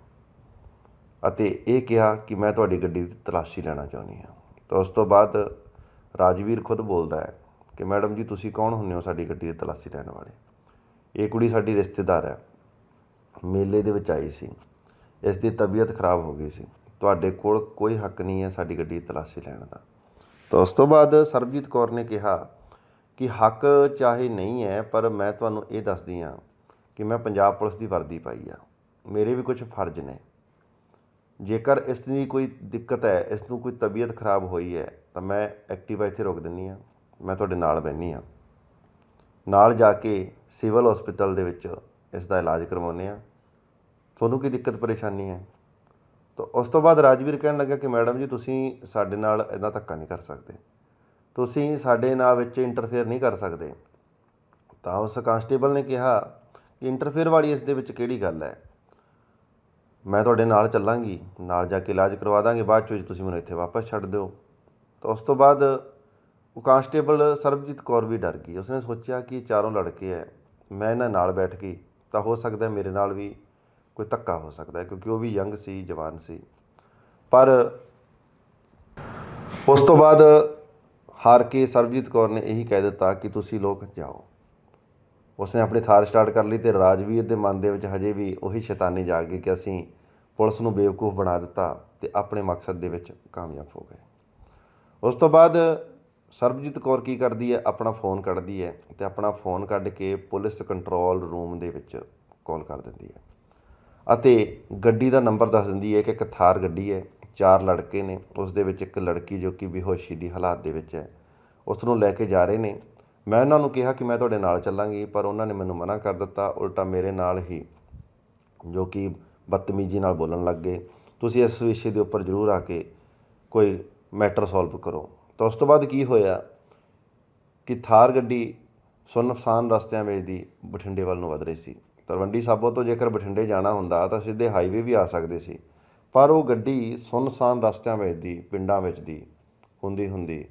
ਅਤੇ ਇਹ ਕਿਹਾ ਕਿ ਮੈਂ ਤੁਹਾਡੀ ਗੱਡੀ ਦੀ ਤਲਾਸ਼ੀ ਲੈਣਾ ਚਾਹੁੰਦੀ ਹਾਂ। ਤਾਂ ਉਸ ਤੋਂ ਬਾਅਦ ਰਾਜਵੀਰ ਖੁਦ ਬੋਲਦਾ ਹੈ ਕਿ ਮੈਡਮ ਜੀ, ਤੁਸੀਂ ਕੌਣ ਹੁੰਦੇ ਹੋ ਸਾਡੀ ਗੱਡੀ ਦੀ ਤਲਾਸ਼ੀ ਲੈਣ ਵਾਲੇ? ਇਹ ਕੁੜੀ ਸਾਡੀ ਰਿਸ਼ਤੇਦਾਰ ਹੈ। ਮੇਲੇ ਦੇ ਵਿੱਚ ਆਈ ਸੀ। ਇਸ ਦੀ ਤਬੀਅਤ ਖਰਾਬ ਹੋ ਗਈ ਸੀ। ਤੁਹਾਡੇ ਕੋਲ ਕੋਈ ਹੱਕ ਨਹੀਂ ਹੈ ਸਾਡੀ ਗੱਡੀ ਦੀ ਤਲਾਸ਼ੀ ਲੈਣ ਦਾ। ਤਾਂ ਉਸ ਤੋਂ ਬਾਅਦ ਸਰਬਜੀਤ ਕੌਰ ਨੇ ਕਿਹਾ ਕਿ ਹੱਕ ਚਾਹੇ ਨਹੀਂ ਹੈ, ਪਰ ਮੈਂ ਤੁਹਾਨੂੰ ਇਹ ਦੱਸਦੀ ਹਾਂ ਕਿ ਮੈਂ ਪੰਜਾਬ ਪੁਲਿਸ ਦੀ ਵਰਦੀ ਪਾਈ ਆ। ਮੇਰੇ ਵੀ ਕੁਝ ਫਰਜ਼ ਨੇ। ਜੇਕਰ ਇਸ ਦੀ ਕੋਈ ਦਿੱਕਤ ਹੈ, ਇਸ ਨੂੰ ਕੋਈ ਤਬੀਅਤ ਖਰਾਬ ਹੋਈ ਹੈ, ਤਾਂ ਮੈਂ ਐਕਟਿਵਾ ਇੱਥੇ ਰੋਕ ਦਿੰਨੀ ਆ ਮੈਂ ਤੁਹਾਡੇ ਨਾਲ ਬੈਠੀ ਆ ਨਾਲ ਜਾ ਕੇ ਸਿਵਲ ਹਸਪੀਟਲ ਦੇ ਵਿੱਚ ਇਸ ਦਾ ਇਲਾਜ ਕਰਵਾਉਂਦੇ ਆ ਤੁਹਾਨੂੰ ਕੀ ਦਿੱਕਤ ਪਰੇਸ਼ਾਨੀ ਹੈ? ਤਾਂ ਉਸ ਤੋਂ ਬਾਅਦ ਰਾਜਵੀਰ ਕਹਿਣ ਲੱਗਾ ਕਿ, ਮੈਡਮ ਜੀ, ਤੁਸੀਂ ਸਾਡੇ ਨਾਲ ਇਦਾਂ ਧੱਕਾ ਨਹੀਂ ਕਰ ਸਕਦੇ। ਤੁਸੀਂ ਸਾਡੇ ਨਾਲ ਵਿੱਚ ਇੰਟਰਫੇਅਰ ਨਹੀਂ ਕਰ ਸਕਦੇ। ਤਾਂ ਉਸ ਕਾਂਸਟੇਬਲ ਨੇ ਕਿਹਾ ਕਿ ਇੰਟਰਫੇਅਰ ਵਾਲੀ ਇਸ ਦੇ ਵਿੱਚ ਕਿਹੜੀ ਗੱਲ ਹੈ? ਮੈਂ ਤੁਹਾਡੇ ਨਾਲ ਚੱਲਾਂਗੀ, ਨਾਲ ਜਾ ਕੇ ਇਲਾਜ ਕਰਵਾ ਦਾਂਗੇ, ਬਾਅਦ 'ਚ ਵਿੱਚ ਤੁਸੀਂ ਮੈਨੂੰ ਇੱਥੇ ਵਾਪਸ ਛੱਡ ਦਿਓ। ਤਾਂ ਉਸ ਤੋਂ ਬਾਅਦ ਉਹ ਕਾਂਸਟੇਬਲ ਸਰਬਜੀਤ ਕੌਰ ਵੀ ਡਰ ਗਈ। ਉਸਨੇ ਸੋਚਿਆ ਕਿ ਚਾਰੋਂ ਲੜਕੇ ਹੈ ਮੈਂ ਇਹਨਾਂ ਨਾਲ ਬੈਠ ਗਈ ਤਾਂ ਹੋ ਸਕਦਾ ਮੇਰੇ ਨਾਲ ਵੀ ਕੋਈ ਧੱਕਾ ਹੋ ਸਕਦਾ ਹੈ ਕਿਉਂਕਿ ਉਹ ਵੀ ਯੰਗ ਸੀ, ਜਵਾਨ ਸੀ। ਪਰ ਉਸ ਤੋਂ ਬਾਅਦ ਹਾਰ ਕੇ ਸਰਬਜੀਤ ਕੌਰ ਨੇ ਇਹੀ ਕਹਿ ਦਿੱਤਾ ਕਿ ਤੁਸੀਂ ਲੋਕ ਜਾਓ। ਉਸਨੇ ਆਪਣੀ ਥਾਰ ਸਟਾਰਟ ਕਰ ਲਈ ਤੇ ਰਾਜਵੀਰ ਦੇ ਮਨ ਦੇ ਵਿੱਚ ਹਜੇ ਵੀ ਉਹੀ ਸ਼ੈਤਾਨੀ ਜਾਗ ਗਈ ਕਿ ਅਸੀਂ ਪੁਲਿਸ ਨੂੰ ਬੇਵਕੂਫ ਬਣਾ ਦਿੱਤਾ ਤੇ ਆਪਣੇ ਮਕਸਦ ਦੇ ਵਿੱਚ ਕਾਮਯਾਬ ਹੋ ਗਏ। ਉਸ ਤੋਂ ਬਾਅਦ ਸਰਬਜੀਤ ਕੌਰ ਕੀ ਕਰਦੀ ਹੈ? ਆਪਣਾ ਫੋਨ ਕੱਢਦੀ ਹੈ ਤੇ ਆਪਣਾ ਫੋਨ ਕੱਢ ਕੇ ਪੁਲਿਸ ਕੰਟਰੋਲ ਰੂਮ ਦੇ ਵਿੱਚ ਕਾਲ ਕਰ ਦਿੰਦੀ ਹੈ। ਅਤੇ ਗੱਡੀ ਦਾ ਨੰਬਰ ਦੱਸ ਦਿੰਦੀ ਹੈ ਕਿ ਇੱਕ ਥਾਰ ਗੱਡੀ ਹੈ, ਚਾਰ ਲੜਕੇ ਨੇ, ਉਸ ਦੇ ਵਿੱਚ ਇੱਕ ਲੜਕੀ ਜੋ ਕਿ ਬੇਹੋਸ਼ੀ ਦੀ ਹਾਲਾਤ ਦੇ ਵਿੱਚ ਹੈ। ਉਸ ਨੂੰ ਲੈ ਕੇ ਜਾ ਰਹੇ ਨੇ ਮੈਂ ਉਹਨਾਂ ਨੂੰ ਕਿਹਾ ਕਿ ਮੈਂ ਤੁਹਾਡੇ ਨਾਲ ਚੱਲਾਂਗੀ, ਪਰ ਉਹਨਾਂ ਨੇ ਮੈਨੂੰ ਮਨਾ ਕਰ ਦਿੱਤਾ, ਉਲਟਾ ਮੇਰੇ ਨਾਲ ਹੀ ਜੋ ਕਿ ਬਦਤਮੀਜ਼ੀ ਨਾਲ ਬੋਲਣ ਲੱਗ ਗਏ। ਤੁਸੀਂ ਇਸ ਵਿਸ਼ੇ ਦੇ ਉੱਪਰ ਜ਼ਰੂਰ ਆ ਕੇ ਕੋਈ ਮੈਟਰ ਸੋਲਵ ਕਰੋ। ਤਾਂ ਉਸ ਤੋਂ ਬਾਅਦ ਕੀ ਹੋਇਆ ਕਿ ਥਾਰ ਗੱਡੀ ਸੁੰਨਸਾਨ ਰਸਤਿਆਂ ਵਿੱਚ ਦੀ ਬਠਿੰਡੇ ਵੱਲ ਨੂੰ ਵਧ ਰਹੀ ਸੀ। ਤਲਵੰਡੀ ਸਾਬੋ ਤੋਂ ਜੇਕਰ ਬਠਿੰਡੇ ਜਾਣਾ ਹੁੰਦਾ ਤਾਂ ਸਿੱਧੇ ਹਾਈਵੇ ਵੀ ਆ ਸਕਦੇ ਸੀ। ਪਰ ਉਹ ਗੱਡੀ ਸੁਨਸਾਨ ਰਸਤਿਆਂ ਵਿੱਚ ਦੀ, ਪਿੰਡਾਂ ਵਿੱਚ ਦੀ ਹੁੰਦੀ ਹੁੰਦੀ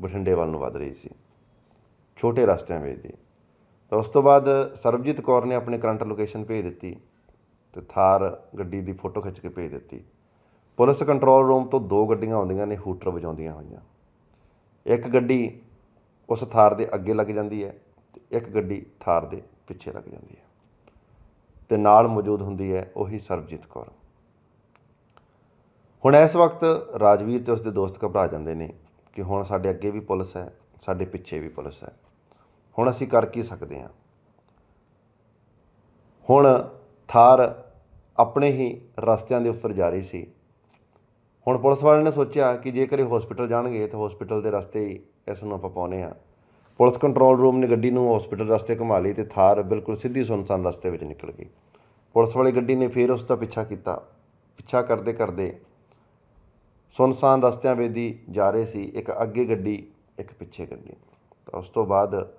ਬਠਿੰਡੇ ਵੱਲ ਨੂੰ ਵਧ ਰਹੀ ਸੀ। ਛੋਟੇ ਰਸਤਿਆਂ ਵਿੱਚ ਤਾਂ ਉਸ ਤੋਂ ਬਾਅਦ ਸਰਬਜੀਤ ਕੌਰ ਨੇ ਆਪਣੀ ਕਰੰਟ ਲੋਕੇਸ਼ਨ ਭੇਜ ਦਿੱਤੀ ਤੇ ਥਾਰ ਗੱਡੀ ਦੀ ਫੋਟੋ ਖਿੱਚ ਕੇ ਭੇਜ ਦਿੱਤੀ। ਪੁਲਿਸ ਕੰਟਰੋਲ ਰੂਮ ਤੋਂ ਦੋ ਗੱਡੀਆਂ ਆਉਂਦੀਆਂ ਨੇ, ਹੂਟਰ ਵਜਾਉਂਦੀਆਂ ਹੋਈਆਂ। ਇੱਕ ਗੱਡੀ ਉਸ ਥਾਰ ਦੇ ਅੱਗੇ ਲੱਗ ਜਾਂਦੀ ਹੈ ਤੇ ਇੱਕ ਗੱਡੀ ਥਾਰ ਦੇ ਪਿੱਛੇ ਲੱਗ ਜਾਂਦੀ ਹੈ। ਤੇ ਨਾਲ ਮੌਜੂਦ ਹੁੰਦੀ ਹੈ ਉਹੀ ਸਰਬਜੀਤ ਕੌਰ। ਹੁਣ ਇਸ ਵਕਤ ਰਾਜਵੀਰ ਤੇ ਉਸਦੇ ਦੋਸਤ ਘਬਰਾ ਜਾਂਦੇ ਨੇ ਕਿ ਹੁਣ ਸਾਡੇ ਅੱਗੇ ਵੀ ਪੁਲਿਸ ਹੈ, ਸਾਡੇ ਪਿੱਛੇ ਵੀ ਪੁਲਿਸ ਹੈ। ਹੁਣ ਅਸੀਂ ਕਰ ਕੀ ਸਕਦੇ ਹਾਂ? ਹੁਣ ਥਾਰ ਆਪਣੇ ਹੀ ਰਸਤਿਆਂ ਦੇ ਉੱਪਰ ਜਾ ਰਹੀ ਸੀ। ਹੁਣ ਪੁਲਿਸ ਵਾਲਿਆਂ ਨੇ ਸੋਚਿਆ ਕਿ ਜੇਕਰ ਇਹ ਹਸਪੀਟਲ ਜਾਣਗੇ ਤਾਂ ਹਸਪੀਟਲ ਦੇ ਰਸਤੇ ਹੀ ਇਸ ਨੂੰ ਆਪਾਂ ਪਾਉਨੇ ਆ ਪੁਲਿਸ ਕੰਟਰੋਲ ਰੂਮ ਨੇ ਗੱਡੀ ਨੂੰ ਹਸਪੀਟਲ ਰਸਤੇ ਘੁਮਾ ਲਈ ਤੇ ਥਾਰ ਬਿਲਕੁਲ ਸਿੱਧੀ ਸੁਨਸਾਨ ਰਸਤੇ ਵਿੱਚ ਨਿਕਲ ਗਈ। ਪੁਲਿਸ ਵਾਲੀ ਗੱਡੀ ਨੇ ਫੇਰ ਉਸ ਦਾ ਪਿੱਛਾ ਕੀਤਾ। ਪਿੱਛਾ ਕਰਦੇ ਕਰਦੇ ਸੁਨਸਾਨ ਰਸਤਿਆਂ ਵਿੱਚ ਦੀ ਜਾ ਰਹੇ ਸੀ। ਇੱਕ ਅੱਗੇ ਗੱਡੀ, ਇੱਕ ਪਿੱਛੇ ਗੱਡੀ। ਤਾਂ ਉਸ ਤੋਂ ਬਾਅਦ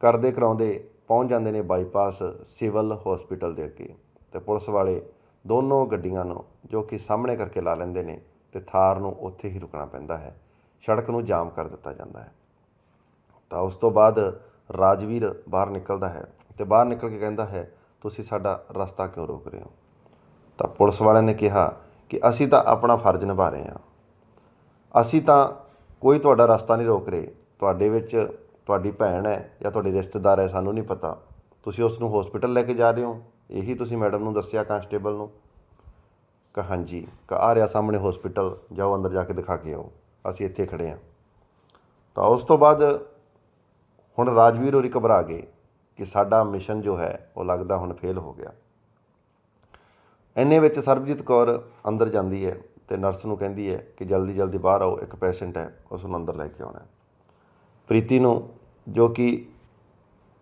ਕਰਦੇ ਕਰਾਉਂਦੇ ਪਹੁੰਚ ਜਾਂਦੇ ਨੇ ਬਾਈਪਾਸ ਸਿਵਲ ਹਸਪੀਟਲ ਦੇ ਅੱਗੇ ਤੇ ਪੁਲਿਸ ਵਾਲੇ ਦੋਨੋਂ ਗੱਡੀਆਂ ਨੂੰ ਜੋ ਕਿ ਸਾਹਮਣੇ ਕਰਕੇ ਲਾ ਲੈਂਦੇ ਨੇ ਤੇ ਥਾਰ ਨੂੰ ਉੱਥੇ ਹੀ ਰੁਕਣਾ ਪੈਂਦਾ ਹੈ, ਸੜਕ ਨੂੰ ਜਾਮ ਕਰ ਦਿੱਤਾ ਜਾਂਦਾ ਹੈ। ਤਾਂ ਉਸ ਤੋਂ ਬਾਅਦ ਰਾਜਵੀਰ ਬਾਹਰ ਨਿਕਲਦਾ ਹੈ ਤੇ ਬਾਹਰ ਨਿਕਲ ਕੇ ਕਹਿੰਦਾ ਹੈ, ਤੁਸੀਂ ਸਾਡਾ ਰਸਤਾ ਕਿਉਂ ਰੋਕ ਰਹੇ ਹੋ? ਤਾਂ ਪੁਲਿਸ ਵਾਲਿਆਂ ਨੇ ਕਿਹਾ ਕਿ, ਅਸੀਂ ਤਾਂ ਆਪਣਾ ਫਰਜ਼ ਨਿਭਾ ਰਹੇ ਹਾਂ। ਅਸੀਂ ਤਾਂ ਕੋਈ ਤੁਹਾਡਾ ਰਸਤਾ ਨਹੀਂ ਰੋਕ ਰਹੇ। ਤੁਹਾਡੇ ਵਿੱਚ ਤੁਹਾਡੀ ਭੈਣ ਹੈ ਜਾਂ ਤੁਹਾਡੇ ਰਿਸ਼ਤੇਦਾਰ ਹੈ, ਸਾਨੂੰ ਨਹੀਂ ਪਤਾ। ਤੁਸੀਂ ਉਸ ਨੂੰ ਹਸਪੀਟਲ ਲੈ ਕੇ ਜਾ ਰਹੇ ਹੋ। ਇਹੀ ਤੁਸੀਂ ਮੈਡਮ ਨੂੰ ਦੱਸਿਆ ਕਾਂਸਟੇਬਲ ਨੂੰ ਕਿ ਹਾਂਜੀ, ਕਿ ਆ ਰਿਹਾ ਸਾਹਮਣੇ ਹਸਪੀਟਲ ਜਾਓ ਅੰਦਰ ਜਾ ਕੇ ਦਿਖਾ ਕੇ ਆਓ। ਅਸੀਂ ਇੱਥੇ ਖੜੇ ਹਾਂ। ਤਾਂ ਉਸ ਤੋਂ ਬਾਅਦ ਹੁਣ ਰਾਜਵੀਰ ਹੋਰੀ ਘਬਰਾ ਗਏ ਕਿ ਸਾਡਾ ਮਿਸ਼ਨ ਜੋ ਹੈ, ਉਹ ਲੱਗਦਾ ਹੁਣ ਫੇਲ ਹੋ ਗਿਆ। ਇੰਨੇ ਵਿੱਚ ਸਰਬਜੀਤ ਕੌਰ ਅੰਦਰ ਜਾਂਦੀ ਹੈ ਤੇ ਨਰਸ ਨੂੰ ਕਹਿੰਦੀ ਹੈ ਕਿ ਜਲਦੀ ਜਲਦੀ ਬਾਹਰ ਆਓ, ਇੱਕ ਪੇਸ਼ੈਂਟ ਹੈ, ਉਸ ਨੂੰ ਅੰਦਰ ਲੈ ਕੇ ਆਉਣਾ ਹੈ। ਪ੍ਰੀਤੀ ਨੂੰ ਜੋ ਕਿ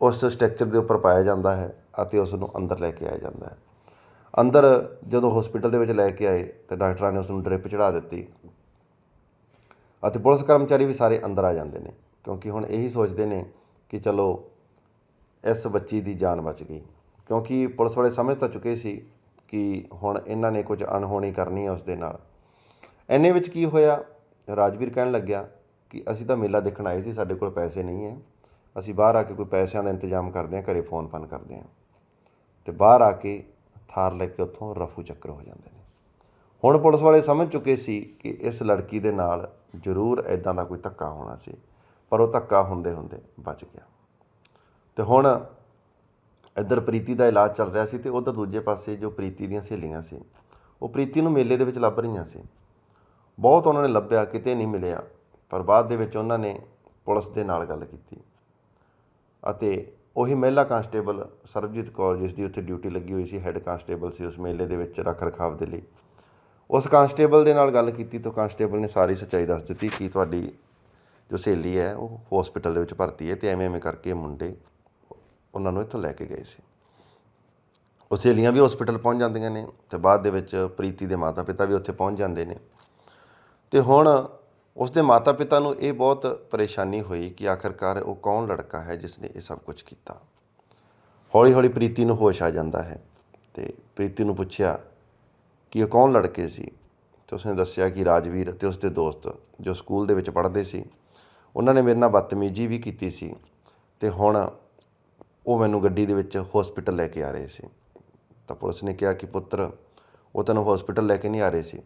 ਉਸ ਸਟਰਕਚਰ ਦੇ ਉੱਪਰ ਪਾਇਆ ਜਾਂਦਾ ਹੈ ਅਤੇ ਉਸ ਨੂੰ ਅੰਦਰ ਲੈ ਕੇ ਆਇਆ ਜਾਂਦਾ ਹੈ। ਅੰਦਰ ਜਦੋਂ ਹਸਪੀਟਲ ਦੇ ਵਿੱਚ ਲੈ ਕੇ ਆਏ ਤੇ ਡਾਕਟਰਾਂ ਨੇ ਉਸ ਨੂੰ ਡ੍ਰਿਪ ਚੜਾ ਦਿੱਤੀ ਅਤੇ ਪੁਲਿਸ ਕਰਮਚਾਰੀ ਵੀ ਸਾਰੇ ਅੰਦਰ ਆ ਜਾਂਦੇ ਨੇ ਕਿਉਂਕਿ ਹੁਣ ਇਹੀ ਸੋਚਦੇ ਨੇ ਕਿ ਚਲੋ ਇਸ ਬੱਚੀ ਦੀ ਜਾਨ ਬਚ ਗਈ। ਕਿਉਂਕਿ ਪੁਲਿਸ ਵਾਲੇ ਸਮਝ ਤਾਂ ਚੁੱਕੇ ਸੀ ਕਿ ਹੁਣ ਇਹਨਾਂ ਨੇ ਕੁਝ ਅਣਹੋਣੀ ਕਰਨੀ ਹੈ ਉਸ ਦੇ ਨਾਲ। ਐਨੇ ਵਿੱਚ ਕੀ ਹੋਇਆ? ਰਾਜਵੀਰ ਕਹਿਣ ਲੱਗਿਆ ਕਿ ਅਸੀਂ ਤਾਂ ਮੇਲਾ ਦੇਖਣ ਆਏ ਸੀ, ਸਾਡੇ ਕੋਲ ਪੈਸੇ ਨਹੀਂ ਹੈ। ਅਸੀਂ ਬਾਹਰ ਆ ਕੇ ਕੋਈ ਪੈਸਿਆਂ ਦਾ ਇੰਤਜ਼ਾਮ ਕਰਦੇ ਹਾਂ, ਘਰੇ ਫੋਨ ਫਨ ਕਰਦੇ ਹਾਂ। ਤੇ ਬਾਹਰ ਆ ਕੇ ਥਾਰ ਲੈ ਕੇ ਉੱਥੋਂ ਰਫੂ ਚੱਕਰ ਹੋ ਜਾਂਦੇ ਨੇ। ਹੁਣ ਪੁਲਿਸ ਵਾਲੇ ਸਮਝ ਚੁੱਕੇ ਸੀ ਕਿ ਇਸ ਲੜਕੀ ਦੇ ਨਾਲ ਜ਼ਰੂਰ ਐਦਾਂ ਦਾ ਕੋਈ ਧੱਕਾ ਹੋਣਾ ਸੀ, ਪਰ ਉਹ ਧੱਕਾ ਹੁੰਦੇ ਹੁੰਦੇ ਬਚ ਗਿਆ। ਤੇ ਹੁਣ ਇੱਧਰ ਪ੍ਰੀਤੀ ਦਾ ਇਲਾਜ ਚੱਲ ਰਿਹਾ ਸੀ ਤੇ ਉਧਰ ਦੂਜੇ ਪਾਸੇ ਜੋ ਪ੍ਰੀਤੀ ਦੀਆਂ ਸਹੇਲੀਆਂ ਸੀ, ਉਹ ਪ੍ਰੀਤੀ ਨੂੰ ਮੇਲੇ ਦੇ ਵਿੱਚ ਲੱਭ ਰਹੀਆਂ ਸੀ। ਬਹੁਤ ਉਹਨਾਂ ਨੇ ਲੱਭਿਆ, ਕਿਤੇ ਨਹੀਂ ਮਿਲਿਆ। ਪਰ ਬਾਅਦ ਦੇ ਵਿੱਚ ਉਹਨਾਂ ਨੇ ਪੁਲਿਸ ਦੇ ਨਾਲ ਗੱਲ ਕੀਤੀ ਅਤੇ ਉਹੀ ਮਹਿਲਾ ਕਾਂਸਟੇਬਲ ਸਰਬਜੀਤ ਕੌਰ ਜਿਸ ਦੀ ਉੱਥੇ ਡਿਊਟੀ ਲੱਗੀ ਹੋਈ ਸੀ ਹੈੱਡ ਕਾਂਸਟੇਬਲ ਸੀ, ਉਸ ਮੇਲੇ ਦੇ ਵਿੱਚ ਰੱਖ ਰਖਾਵ ਦੇ ਲਈ। ਉਸ ਕਾਂਸਟੇਬਲ ਦੇ ਨਾਲ ਗੱਲ ਕੀਤੀ ਤਾਂ ਕਾਂਸਟੇਬਲ ਨੇ ਸਾਰੀ ਸੱਚਾਈ ਦੱਸ ਦਿੱਤੀ ਕਿ ਤੁਹਾਡੀ ਜੋ ਸਹੇਲੀ ਹੈ, ਉਹ ਹਸਪੀਟਲ ਦੇ ਵਿੱਚ ਭਰਤੀ ਹੈ ਤੇ ਐਵੇਂ ਐਵੇਂ ਕਰਕੇ ਮੁੰਡੇ ਉਹਨਾਂ ਨੂੰ ਇੱਥੋਂ ਲੈ ਕੇ ਗਏ ਸੀ। ਉਹ ਸਹੇਲੀਆਂ ਵੀ ਹਸਪੀਟਲ ਪਹੁੰਚ ਜਾਂਦੀਆਂ ਨੇ ਤੇ ਬਾਅਦ ਦੇ ਵਿੱਚ ਪ੍ਰੀਤੀ ਦੇ ਮਾਤਾ ਪਿਤਾ ਵੀ ਉੱਥੇ ਪਹੁੰਚ ਜਾਂਦੇ ਨੇ। ਤੇ ਹੁਣ ਉਸ ਦੇ ਮਾਤਾ ਪਿਤਾ ਨੂੰ ਇਹ ਬਹੁਤ ਪਰੇਸ਼ਾਨੀ ਹੋਈ ਕਿ ਆਖਰਕਾਰ ਉਹ ਕੌਣ ਲੜਕਾ ਹੈ ਜਿਸ ਨੇ ਇਹ ਸਭ ਕੁਝ ਕੀਤਾ। ਹੌਲੀ ਹੌਲੀ ਪ੍ਰੀਤੀ ਨੂੰ ਹੋਸ਼ ਆ ਜਾਂਦਾ ਹੈ ਤੇ ਪ੍ਰੀਤੀ ਨੂੰ ਪੁੱਛਿਆ ਕਿ ਇਹ ਕੌਣ ਲੜਕੇ ਸੀ? ਤੇ ਉਸਨੇ ਦੱਸਿਆ ਕਿ ਰਾਜਵੀਰ ਅਤੇ ਉਸਦੇ ਦੋਸਤ ਜੋ ਸਕੂਲ ਦੇ ਵਿੱਚ ਪੜ੍ਹਦੇ ਸੀ, ਉਹਨਾਂ ਨੇ ਮੇਰੇ ਨਾਲ ਬਦਤਮੀਜ਼ੀ ਵੀ ਕੀਤੀ ਸੀ ਤੇ ਹੁਣ ਉਹ ਮੈਨੂੰ ਗੱਡੀ ਦੇ ਵਿੱਚ ਹਸਪੀਟਲ ਲੈ ਕੇ ਆ ਰਹੇ ਸੀ। ਤਾਂ ਪੁਲਿਸ ਨੇ ਕਿਹਾ ਕਿ ਪੁੱਤਰ, ਉਹ ਤੈਨੂੰ ਹਸਪੀਟਲ ਲੈ ਕੇ ਨਹੀਂ ਆ ਰਹੇ ਸੀ।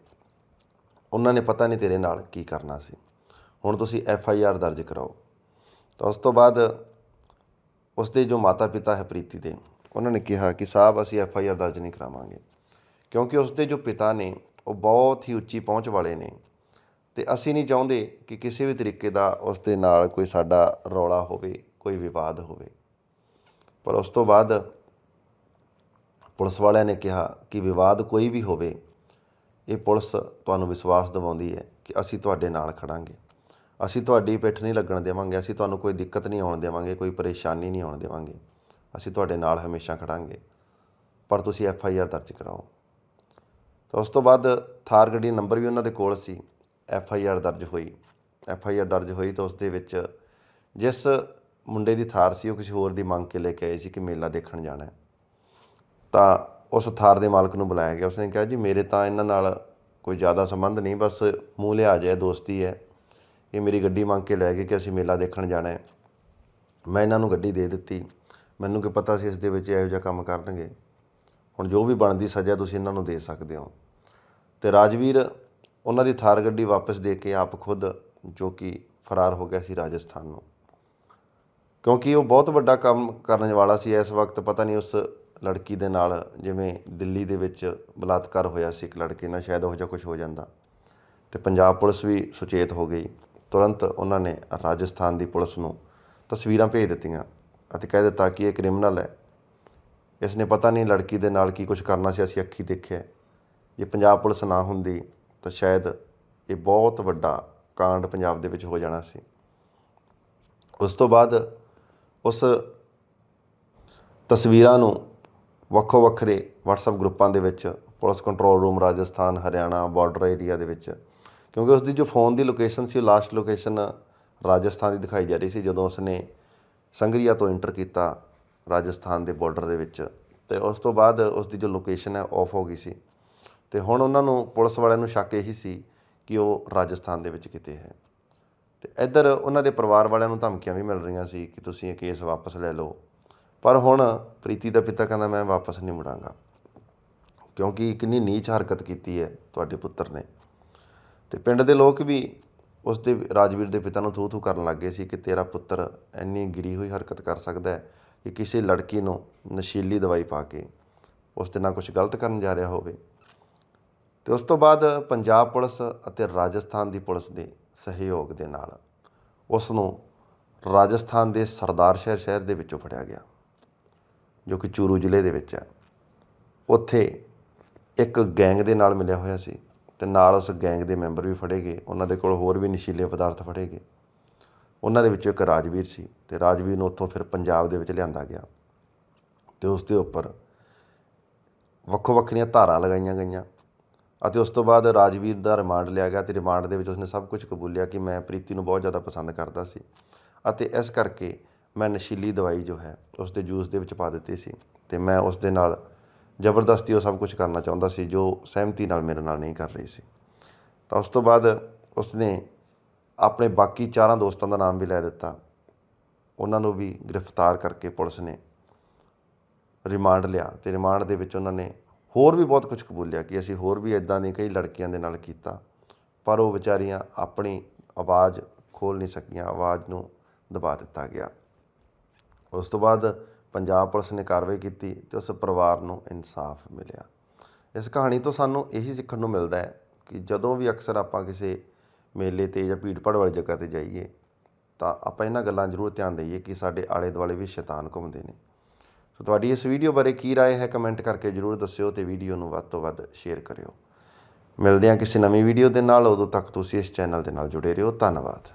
ਉਹਨਾਂ ਨੇ ਪਤਾ ਨਹੀਂ ਤੇਰੇ ਨਾਲ ਕੀ ਕਰਨਾ ਸੀ। ਹੁਣ ਤੁਸੀਂ ਐਫ ਆਈ ਆਰ ਦਰਜ ਕਰਾਓ। ਤਾਂ ਉਸ ਤੋਂ ਬਾਅਦ ਉਸ ਦੇ ਜੋ ਮਾਤਾ ਪਿਤਾ ਹੈ ਪ੍ਰੀਤੀ ਦੇ, ਉਹਨਾਂ ਨੇ ਕਿਹਾ ਕਿ ਸਾਹਿਬ, ਅਸੀਂ ਐਫ ਆਈ ਆਰ ਦਰਜ ਨਹੀਂ ਕਰਾਵਾਂਗੇ। ਕਿਉਂਕਿ ਉਸ ਦੇ ਜੋ ਪਿਤਾ ਨੇ, ਉਹ ਬਹੁਤ ਹੀ ਉੱਚੀ ਪਹੁੰਚ ਵਾਲੇ ਨੇ ਤੇ ਅਸੀਂ ਨਹੀਂ ਚਾਹੁੰਦੇ ਕਿ ਕਿਸੇ ਵੀ ਤਰੀਕੇ ਦਾ ਉਸ ਦੇ ਨਾਲ ਕੋਈ ਸਾਡਾ ਰੌਲਾ ਹੋਵੇ, ਕੋਈ ਵਿਵਾਦ ਹੋਵੇ। ਪਰ ਉਸ ਤੋਂ ਬਾਅਦ ਪੁਲਿਸ ਵਾਲਿਆਂ ਨੇ ਕਿਹਾ ਕਿ ਵਿਵਾਦ ਕੋਈ ਵੀ ਹੋਵੇ ਇਹ ਪੁਲਿਸ ਤੁਹਾਨੂੰ ਵਿਸ਼ਵਾਸ ਦਿਵਾਉਂਦੀ ਹੈ ਕਿ ਅਸੀਂ ਤੁਹਾਡੇ ਨਾਲ ਖੜਾਂਗੇ। ਅਸੀਂ ਤੁਹਾਡੀ ਪਿੱਠ ਨਹੀਂ ਲੱਗਣ ਦੇਵਾਂਗੇ, ਅਸੀਂ ਤੁਹਾਨੂੰ ਕੋਈ ਦਿੱਕਤ ਨਹੀਂ ਆਉਣ ਦੇਵਾਂਗੇ, ਕੋਈ ਪਰੇਸ਼ਾਨੀ ਨਹੀਂ ਆਉਣ ਦੇਵਾਂਗੇ। ਅਸੀਂ ਤੁਹਾਡੇ ਨਾਲ ਹਮੇਸ਼ਾ ਖੜਾਂਗੇ, ਪਰ ਤੁਸੀਂ ਐਫ ਆਈ ਆਰ ਦਰਜ ਕਰਾਓ। ਤਾਂ ਉਸ ਤੋਂ ਬਾਅਦ ਥਾਰ ਗੱਡੀ ਨੰਬਰ ਵੀ ਉਹਨਾਂ ਦੇ ਕੋਲ ਸੀ, ਐਫ ਆਈ ਆਰ ਦਰਜ ਹੋਈ। ਐਫ ਆਈ ਆਰ ਦਰਜ ਹੋਈ ਤਾਂ ਉਸ ਦੇ ਵਿੱਚ ਜਿਸ ਮੁੰਡੇ ਦੀ ਥਾਰ ਸੀ, ਉਹ ਕਿਸੇ ਹੋਰ ਦੀ ਮੰਗ ਕੇ ਲੈ ਕੇ ਆਏ ਸੀ ਕਿ ਮੇਲਾ ਦੇਖਣ ਜਾਣਾ ਤਾਂ ਉਸ ਥਾਰ ਦੇ ਮਾਲਕ ਨੂੰ ਬੁਲਾਇਆ ਗਿਆ। ਉਸਨੇ ਕਿਹਾ, ਜੀ, ਮੇਰੇ ਤਾਂ ਇਹਨਾਂ ਨਾਲ ਕੋਈ ਜ਼ਿਆਦਾ ਸੰਬੰਧ ਨਹੀਂ, ਬਸ ਮੂੰਹ ਲਿਹਾਜ਼ ਹੈ ਦੋਸਤੀ ਹੈ। ਇਹ ਮੇਰੀ ਗੱਡੀ ਮੰਗ ਕੇ ਲੈ ਗਏ ਕਿ ਅਸੀਂ ਮੇਲਾ ਦੇਖਣ ਜਾਣਾ ਹੈ। ਮੈਂ ਇਹਨਾਂ ਨੂੰ ਗੱਡੀ ਦੇ ਦਿੱਤੀ। ਮੈਨੂੰ ਕੀ ਪਤਾ ਸੀ ਇਸ ਦੇ ਵਿੱਚ ਇਹੋ ਜਿਹਾ ਕੰਮ ਕਰਨਗੇ। ਹੁਣ ਜੋ ਵੀ ਬਣਦੀ ਸਜ਼ਾ ਤੁਸੀਂ ਇਹਨਾਂ ਨੂੰ ਦੇ ਸਕਦੇ ਹੋ। ਤੇ ਰਾਜਵੀਰ ਉਹਨਾਂ ਦੀ ਥਾਰ ਗੱਡੀ ਵਾਪਸ ਦੇ ਕੇ ਆਪ ਖੁਦ ਜੋ ਕਿ ਫਰਾਰ ਹੋ ਗਿਆ ਸੀ ਰਾਜਸਥਾਨ ਨੂੰ। ਕਿਉਂਕਿ ਉਹ ਬਹੁਤ ਵੱਡਾ ਕੰਮ ਕਰਨ ਵਾਲਾ ਸੀ। ਇਸ ਵਕਤ ਪਤਾ ਨਹੀਂ ਉਸ ਲੜਕੀ ਦੇ ਨਾਲ ਜਿਵੇਂ ਦਿੱਲੀ ਦੇ ਵਿੱਚ ਬਲਾਤਕਾਰ ਹੋਇਆ ਸੀ ਇੱਕ ਲੜਕੇ ਨਾਲ, ਸ਼ਾਇਦ ਉਹ ਜਿਹਾ ਕੁਝ ਹੋ ਜਾਂਦਾ। ਤੇ ਪੰਜਾਬ ਪੁਲਿਸ ਵੀ ਸੁਚੇਤ ਹੋ ਗਈ। ਤੁਰੰਤ ਉਹਨਾਂ ਨੇ ਰਾਜਸਥਾਨ ਦੀ ਪੁਲਿਸ ਨੂੰ ਤਸਵੀਰਾਂ ਭੇਜ ਦਿੱਤੀਆਂ ਅਤੇ ਕਹਿ ਦਿੱਤਾ ਕਿ ਇਹ ਕ੍ਰਿਮੀਨਲ ਹੈ। ਇਸ ਨੇ ਪਤਾ ਨਹੀਂ ਲੜਕੀ ਦੇ ਨਾਲ ਕੀ ਕੁਝ ਕਰਨਾ ਸੀ, ਅਸੀਂ ਅੱਖੀ ਦੇਖਿਆ। ਜੇ ਪੰਜਾਬ ਪੁਲਿਸ ਨਾ ਹੁੰਦੀ ਤਾਂ ਸ਼ਾਇਦ ਇਹ ਬਹੁਤ ਵੱਡਾ ਕਾਂਡ ਪੰਜਾਬ ਦੇ ਵਿੱਚ ਹੋ ਜਾਣਾ ਸੀ। ਉਸ ਤੋਂ ਬਾਅਦ ਉਸ ਤਸਵੀਰਾਂ ਨੂੰ ਵੱਖੋ ਵੱਖਰੇ WhatsApp ਗਰੁੱਪਾਂ ਦੇ ਵਿੱਚ, police control room Rajasthan, Haryana border area ਦੇ ਵਿੱਚ। ਕਿਉਂਕਿ ਉਸ ਦੀ ਜੋ ਫੋਨ ਦੀ ਲੋਕੇਸ਼ਨ ਸੀ, ਉਹ ਲਾਸਟ ਲੋਕੇਸ਼ਨ ਰਾਜਸਥਾਨ ਦੀ ਦਿਖਾਈ ਜਾ ਰਹੀ ਸੀ, ਜਦੋਂ ਉਸਨੇ ਸੰਗਰੀਆ ਤੋਂ ਐਂਟਰ ਕੀਤਾ ਰਾਜਸਥਾਨ ਦੇ ਬਾਰਡਰ ਦੇ ਵਿੱਚ। ਤੇ ਉਸ ਤੋਂ ਬਾਅਦ ਉਸ ਦੀ ਜੋ ਲੋਕੇਸ਼ਨ ਹੈ ਆਫ ਹੋ ਗਈ ਸੀ। ਤੇ ਹੁਣ ਉਹਨਾਂ ਨੂੰ, ਪੁਲਿਸ ਵਾਲਿਆਂ ਨੂੰ ਸ਼ੱਕ ਇਹੀ ਸੀ ਕਿ ਉਹ ਰਾਜਸਥਾਨ ਦੇ ਵਿੱਚ ਕਿਤੇ ਹੈ। ਤੇ ਇੱਧਰ ਉਹਨਾਂ ਦੇ ਪਰਿਵਾਰ ਵਾਲਿਆਂ ਨੂੰ ਧਮਕੀਆਂ ਵੀ ਮਿਲ ਰਹੀਆਂ ਸੀ ਕਿ ਤੁਸੀਂ ਇਹ ਕੇਸ ਵਾਪਸ ਲੈ ਲਓ। ਪਰ ਹੁਣ ਪ੍ਰੀਤੀ ਦਾ ਪਿਤਾ ਕਹਿੰਦਾ, ਮੈਂ ਵਾਪਸ ਨਹੀਂ ਮੁੜਾਂਗਾ। ਕਿਉਂਕਿ ਕਿੰਨੀ ਨੀਚ ਹਰਕਤ ਕੀਤੀ ਹੈ ਤੁਹਾਡੇ ਪੁੱਤਰ ਨੇ। ਤੇ ਪਿੰਡ ਦੇ ਲੋਕ ਵੀ ਉਸ ਦੇ ਰਾਜਵੀਰ ਦੇ ਪਿਤਾ ਨੂੰ ਥੂ ਥੂ ਕਰਨ ਲੱਗ ਗਏ ਸੀ ਕਿ ਤੇਰਾ ਪੁੱਤਰ ਇੰਨੀ ਗਿਰੀ ਹੋਈ ਹਰਕਤ ਕਰ ਸਕਦਾ ਹੈ ਕਿ ਕਿਸੇ ਲੜਕੀ ਨੂੰ ਨਸ਼ੀਲੀ ਦਵਾਈ ਪਾ ਕੇ ਉਸ ਦੇ ਨਾਲ ਕੁਝ ਗਲਤ ਕਰਨ ਜਾ ਰਿਹਾ ਹੋਵੇ। ਤੇ ਉਸ ਤੋਂ ਬਾਅਦ ਪੰਜਾਬ ਪੁਲਿਸ ਅਤੇ ਰਾਜਸਥਾਨ ਦੀ ਪੁਲਿਸ ਦੇ ਸਹਿਯੋਗ ਦੇ ਨਾਲ ਉਸ ਨੂੰ ਰਾਜਸਥਾਨ ਦੇ ਸਰਦਾਰ ਸ਼ਹਿਰ ਸ਼ਹਿਰ ਦੇ ਵਿੱਚੋਂ ਫੜਿਆ ਗਿਆ। ਜੋ ਕਿ ਚੂਰੂ ਜ਼ਿਲ੍ਹੇ ਦੇ ਵਿੱਚ ਹੈ ਉੱਥੇ ਇੱਕ ਗੈਂਗ ਦੇ ਨਾਲ ਮਿਲਿਆ ਹੋਇਆ ਸੀ ਤੇ ਨਾਲ ਉਸ ਗੈਂਗ ਦੇ ਮੈਂਬਰ ਵੀ ਫੜੇ ਗਏ। ਉਹਨਾਂ ਦੇ ਕੋਲ ਹੋਰ ਵੀ ਨਸ਼ੀਲੇ ਪਦਾਰਥ ਫੜੇ ਗਏ। ਉਹਨਾਂ ਦੇ ਵਿੱਚੋਂ ਇੱਕ ਰਾਜਵੀਰ ਸੀ ਤੇ ਰਾਜਵੀਰ ਨੂੰ ਉੱਥੋਂ ਫਿਰ ਪੰਜਾਬ ਦੇ ਵਿੱਚ ਲਿਆਂਦਾ ਗਿਆ। ਤੇ ਉਸ ਦੇ ਉੱਪਰ ਵੱਖੋ ਵੱਖਰੀਆਂ ਧਾਰਾਂ ਲਗਾਈਆਂ ਗਈਆਂ ਅਤੇ ਉਸ ਤੋਂ ਬਾਅਦ ਰਾਜਵੀਰ ਦਾ ਰਿਮਾਂਡ ਲਿਆ ਗਿਆ ਤੇ ਰਿਮਾਂਡ ਦੇ ਵਿੱਚ ਉਸਨੇ ਸਭ ਕੁਝ ਕਬੂਲਿਆ ਕਿ ਮੈਂ ਪ੍ਰੀਤੀ ਨੂੰ ਬਹੁਤ ਜ਼ਿਆਦਾ ਪਸੰਦ ਕਰਦਾ ਸੀ। ਅਤੇ ਇਸ ਕਰਕੇ ਮੈਂ ਨਸ਼ੀਲੀ ਦਵਾਈ ਜੋ ਹੈ ਉਸ ਦੇ ਜੂਸ ਦੇ ਵਿੱਚ ਪਾ ਦਿੱਤੀ ਸੀ ਤੇ ਮੈਂ ਉਸ ਦੇ ਨਾਲ ਜ਼ਬਰਦਸਤੀ ਉਹ ਸਭ ਕੁਝ ਕਰਨਾ ਚਾਹੁੰਦਾ ਸੀ ਜੋ ਸਹਿਮਤੀ ਨਾਲ ਮੇਰੇ ਨਾਲ ਨਹੀਂ ਕਰ ਰਹੀ ਸੀ। ਤਾਂ ਉਸ ਤੋਂ ਬਾਅਦ ਉਸਨੇ ਆਪਣੇ ਬਾਕੀ ਚਾਰਾਂ ਦੋਸਤਾਂ ਦਾ ਨਾਮ ਵੀ ਲੈ ਦਿੱਤਾ। ਉਹਨਾਂ ਨੂੰ ਵੀ ਗ੍ਰਿਫਤਾਰ ਕਰਕੇ ਪੁਲਿਸ ਨੇ ਰਿਮਾਂਡ ਲਿਆ ਤੇ ਰਿਮਾਂਡ ਦੇ ਵਿੱਚ ਉਹਨਾਂ ਨੇ ਹੋਰ ਵੀ ਬਹੁਤ ਕੁਝ ਕਬੂਲਿਆ ਕਿ ਅਸੀਂ ਹੋਰ ਵੀ ਇਦਾਂ ਦੀ ਕਈ ਲੜਕੀਆਂ ਦੇ ਨਾਲ ਕੀਤਾ, ਪਰ ਉਹ ਵਿਚਾਰੀਆਂ ਆਪਣੀ ਆਵਾਜ਼ ਖੋਲ ਨਹੀਂ ਸਕੀਆਂ, ਆਵਾਜ਼ ਨੂੰ ਦਬਾ ਦਿੱਤਾ ਗਿਆ। ਉਸ ਤੋਂ ਬਾਅਦ ਪੰਜਾਬ ਪੁਲਿਸ ਨੇ ਕਾਰਵਾਈ ਕੀਤੀ ਤੇ ਉਸ ਪਰਿਵਾਰ ਨੂੰ ਇਨਸਾਫ ਮਿਲਿਆ ਇਸ ਕਹਾਣੀ ਤੋਂ ਸਾਨੂੰ ਇਹੀ ਸਿੱਖਣ ਨੂੰ ਮਿਲਦਾ ਹੈ ਕਿ ਜਦੋਂ ਵੀ ਅਕਸਰ ਆਪਾਂ ਕਿਸੇ ਮੇਲੇ ਤੇ ਜਾਂ ਭੀੜ ਭਾੜ ਵਾਲੀ ਜਗ੍ਹਾ ਤੇ ਜਾਈਏ ਤਾਂ ਆਪਾਂ ਇਹਨਾਂ ਗੱਲਾਂ ਜ਼ਰੂਰ ਧਿਆਨ ਦੇਈਏ ਕਿ ਸਾਡੇ ਆਲੇ ਦੁਆਲੇ ਵੀ ਸ਼ੈਤਾਨ ਘੁੰਮਦੇ ਨੇ ਸੋ ਤੁਹਾਡੀ ਇਸ ਵੀਡੀਓ ਬਾਰੇ ਕੀ رائے ਹੈ ਕਮੈਂਟ ਕਰਕੇ ਜ਼ਰੂਰ ਦੱਸਿਓ ਤੇ ਵੀਡੀਓ ਨੂੰ ਵੱਧ ਤੋਂ ਵੱਧ ਸ਼ੇਅਰ ਕਰਿਓ ਮਿਲਦੇ ਹਾਂ ਕਿਸੇ ਨਵੀਂ ਵੀਡੀਓ ਦੇ ਨਾਲ ਉਦੋਂ ਤੱਕ ਤੁਸੀਂ ਇਸ ਚੈਨਲ ਦੇ ਨਾਲ ਜੁੜੇ ਰਹੋ ਧੰਨਵਾਦ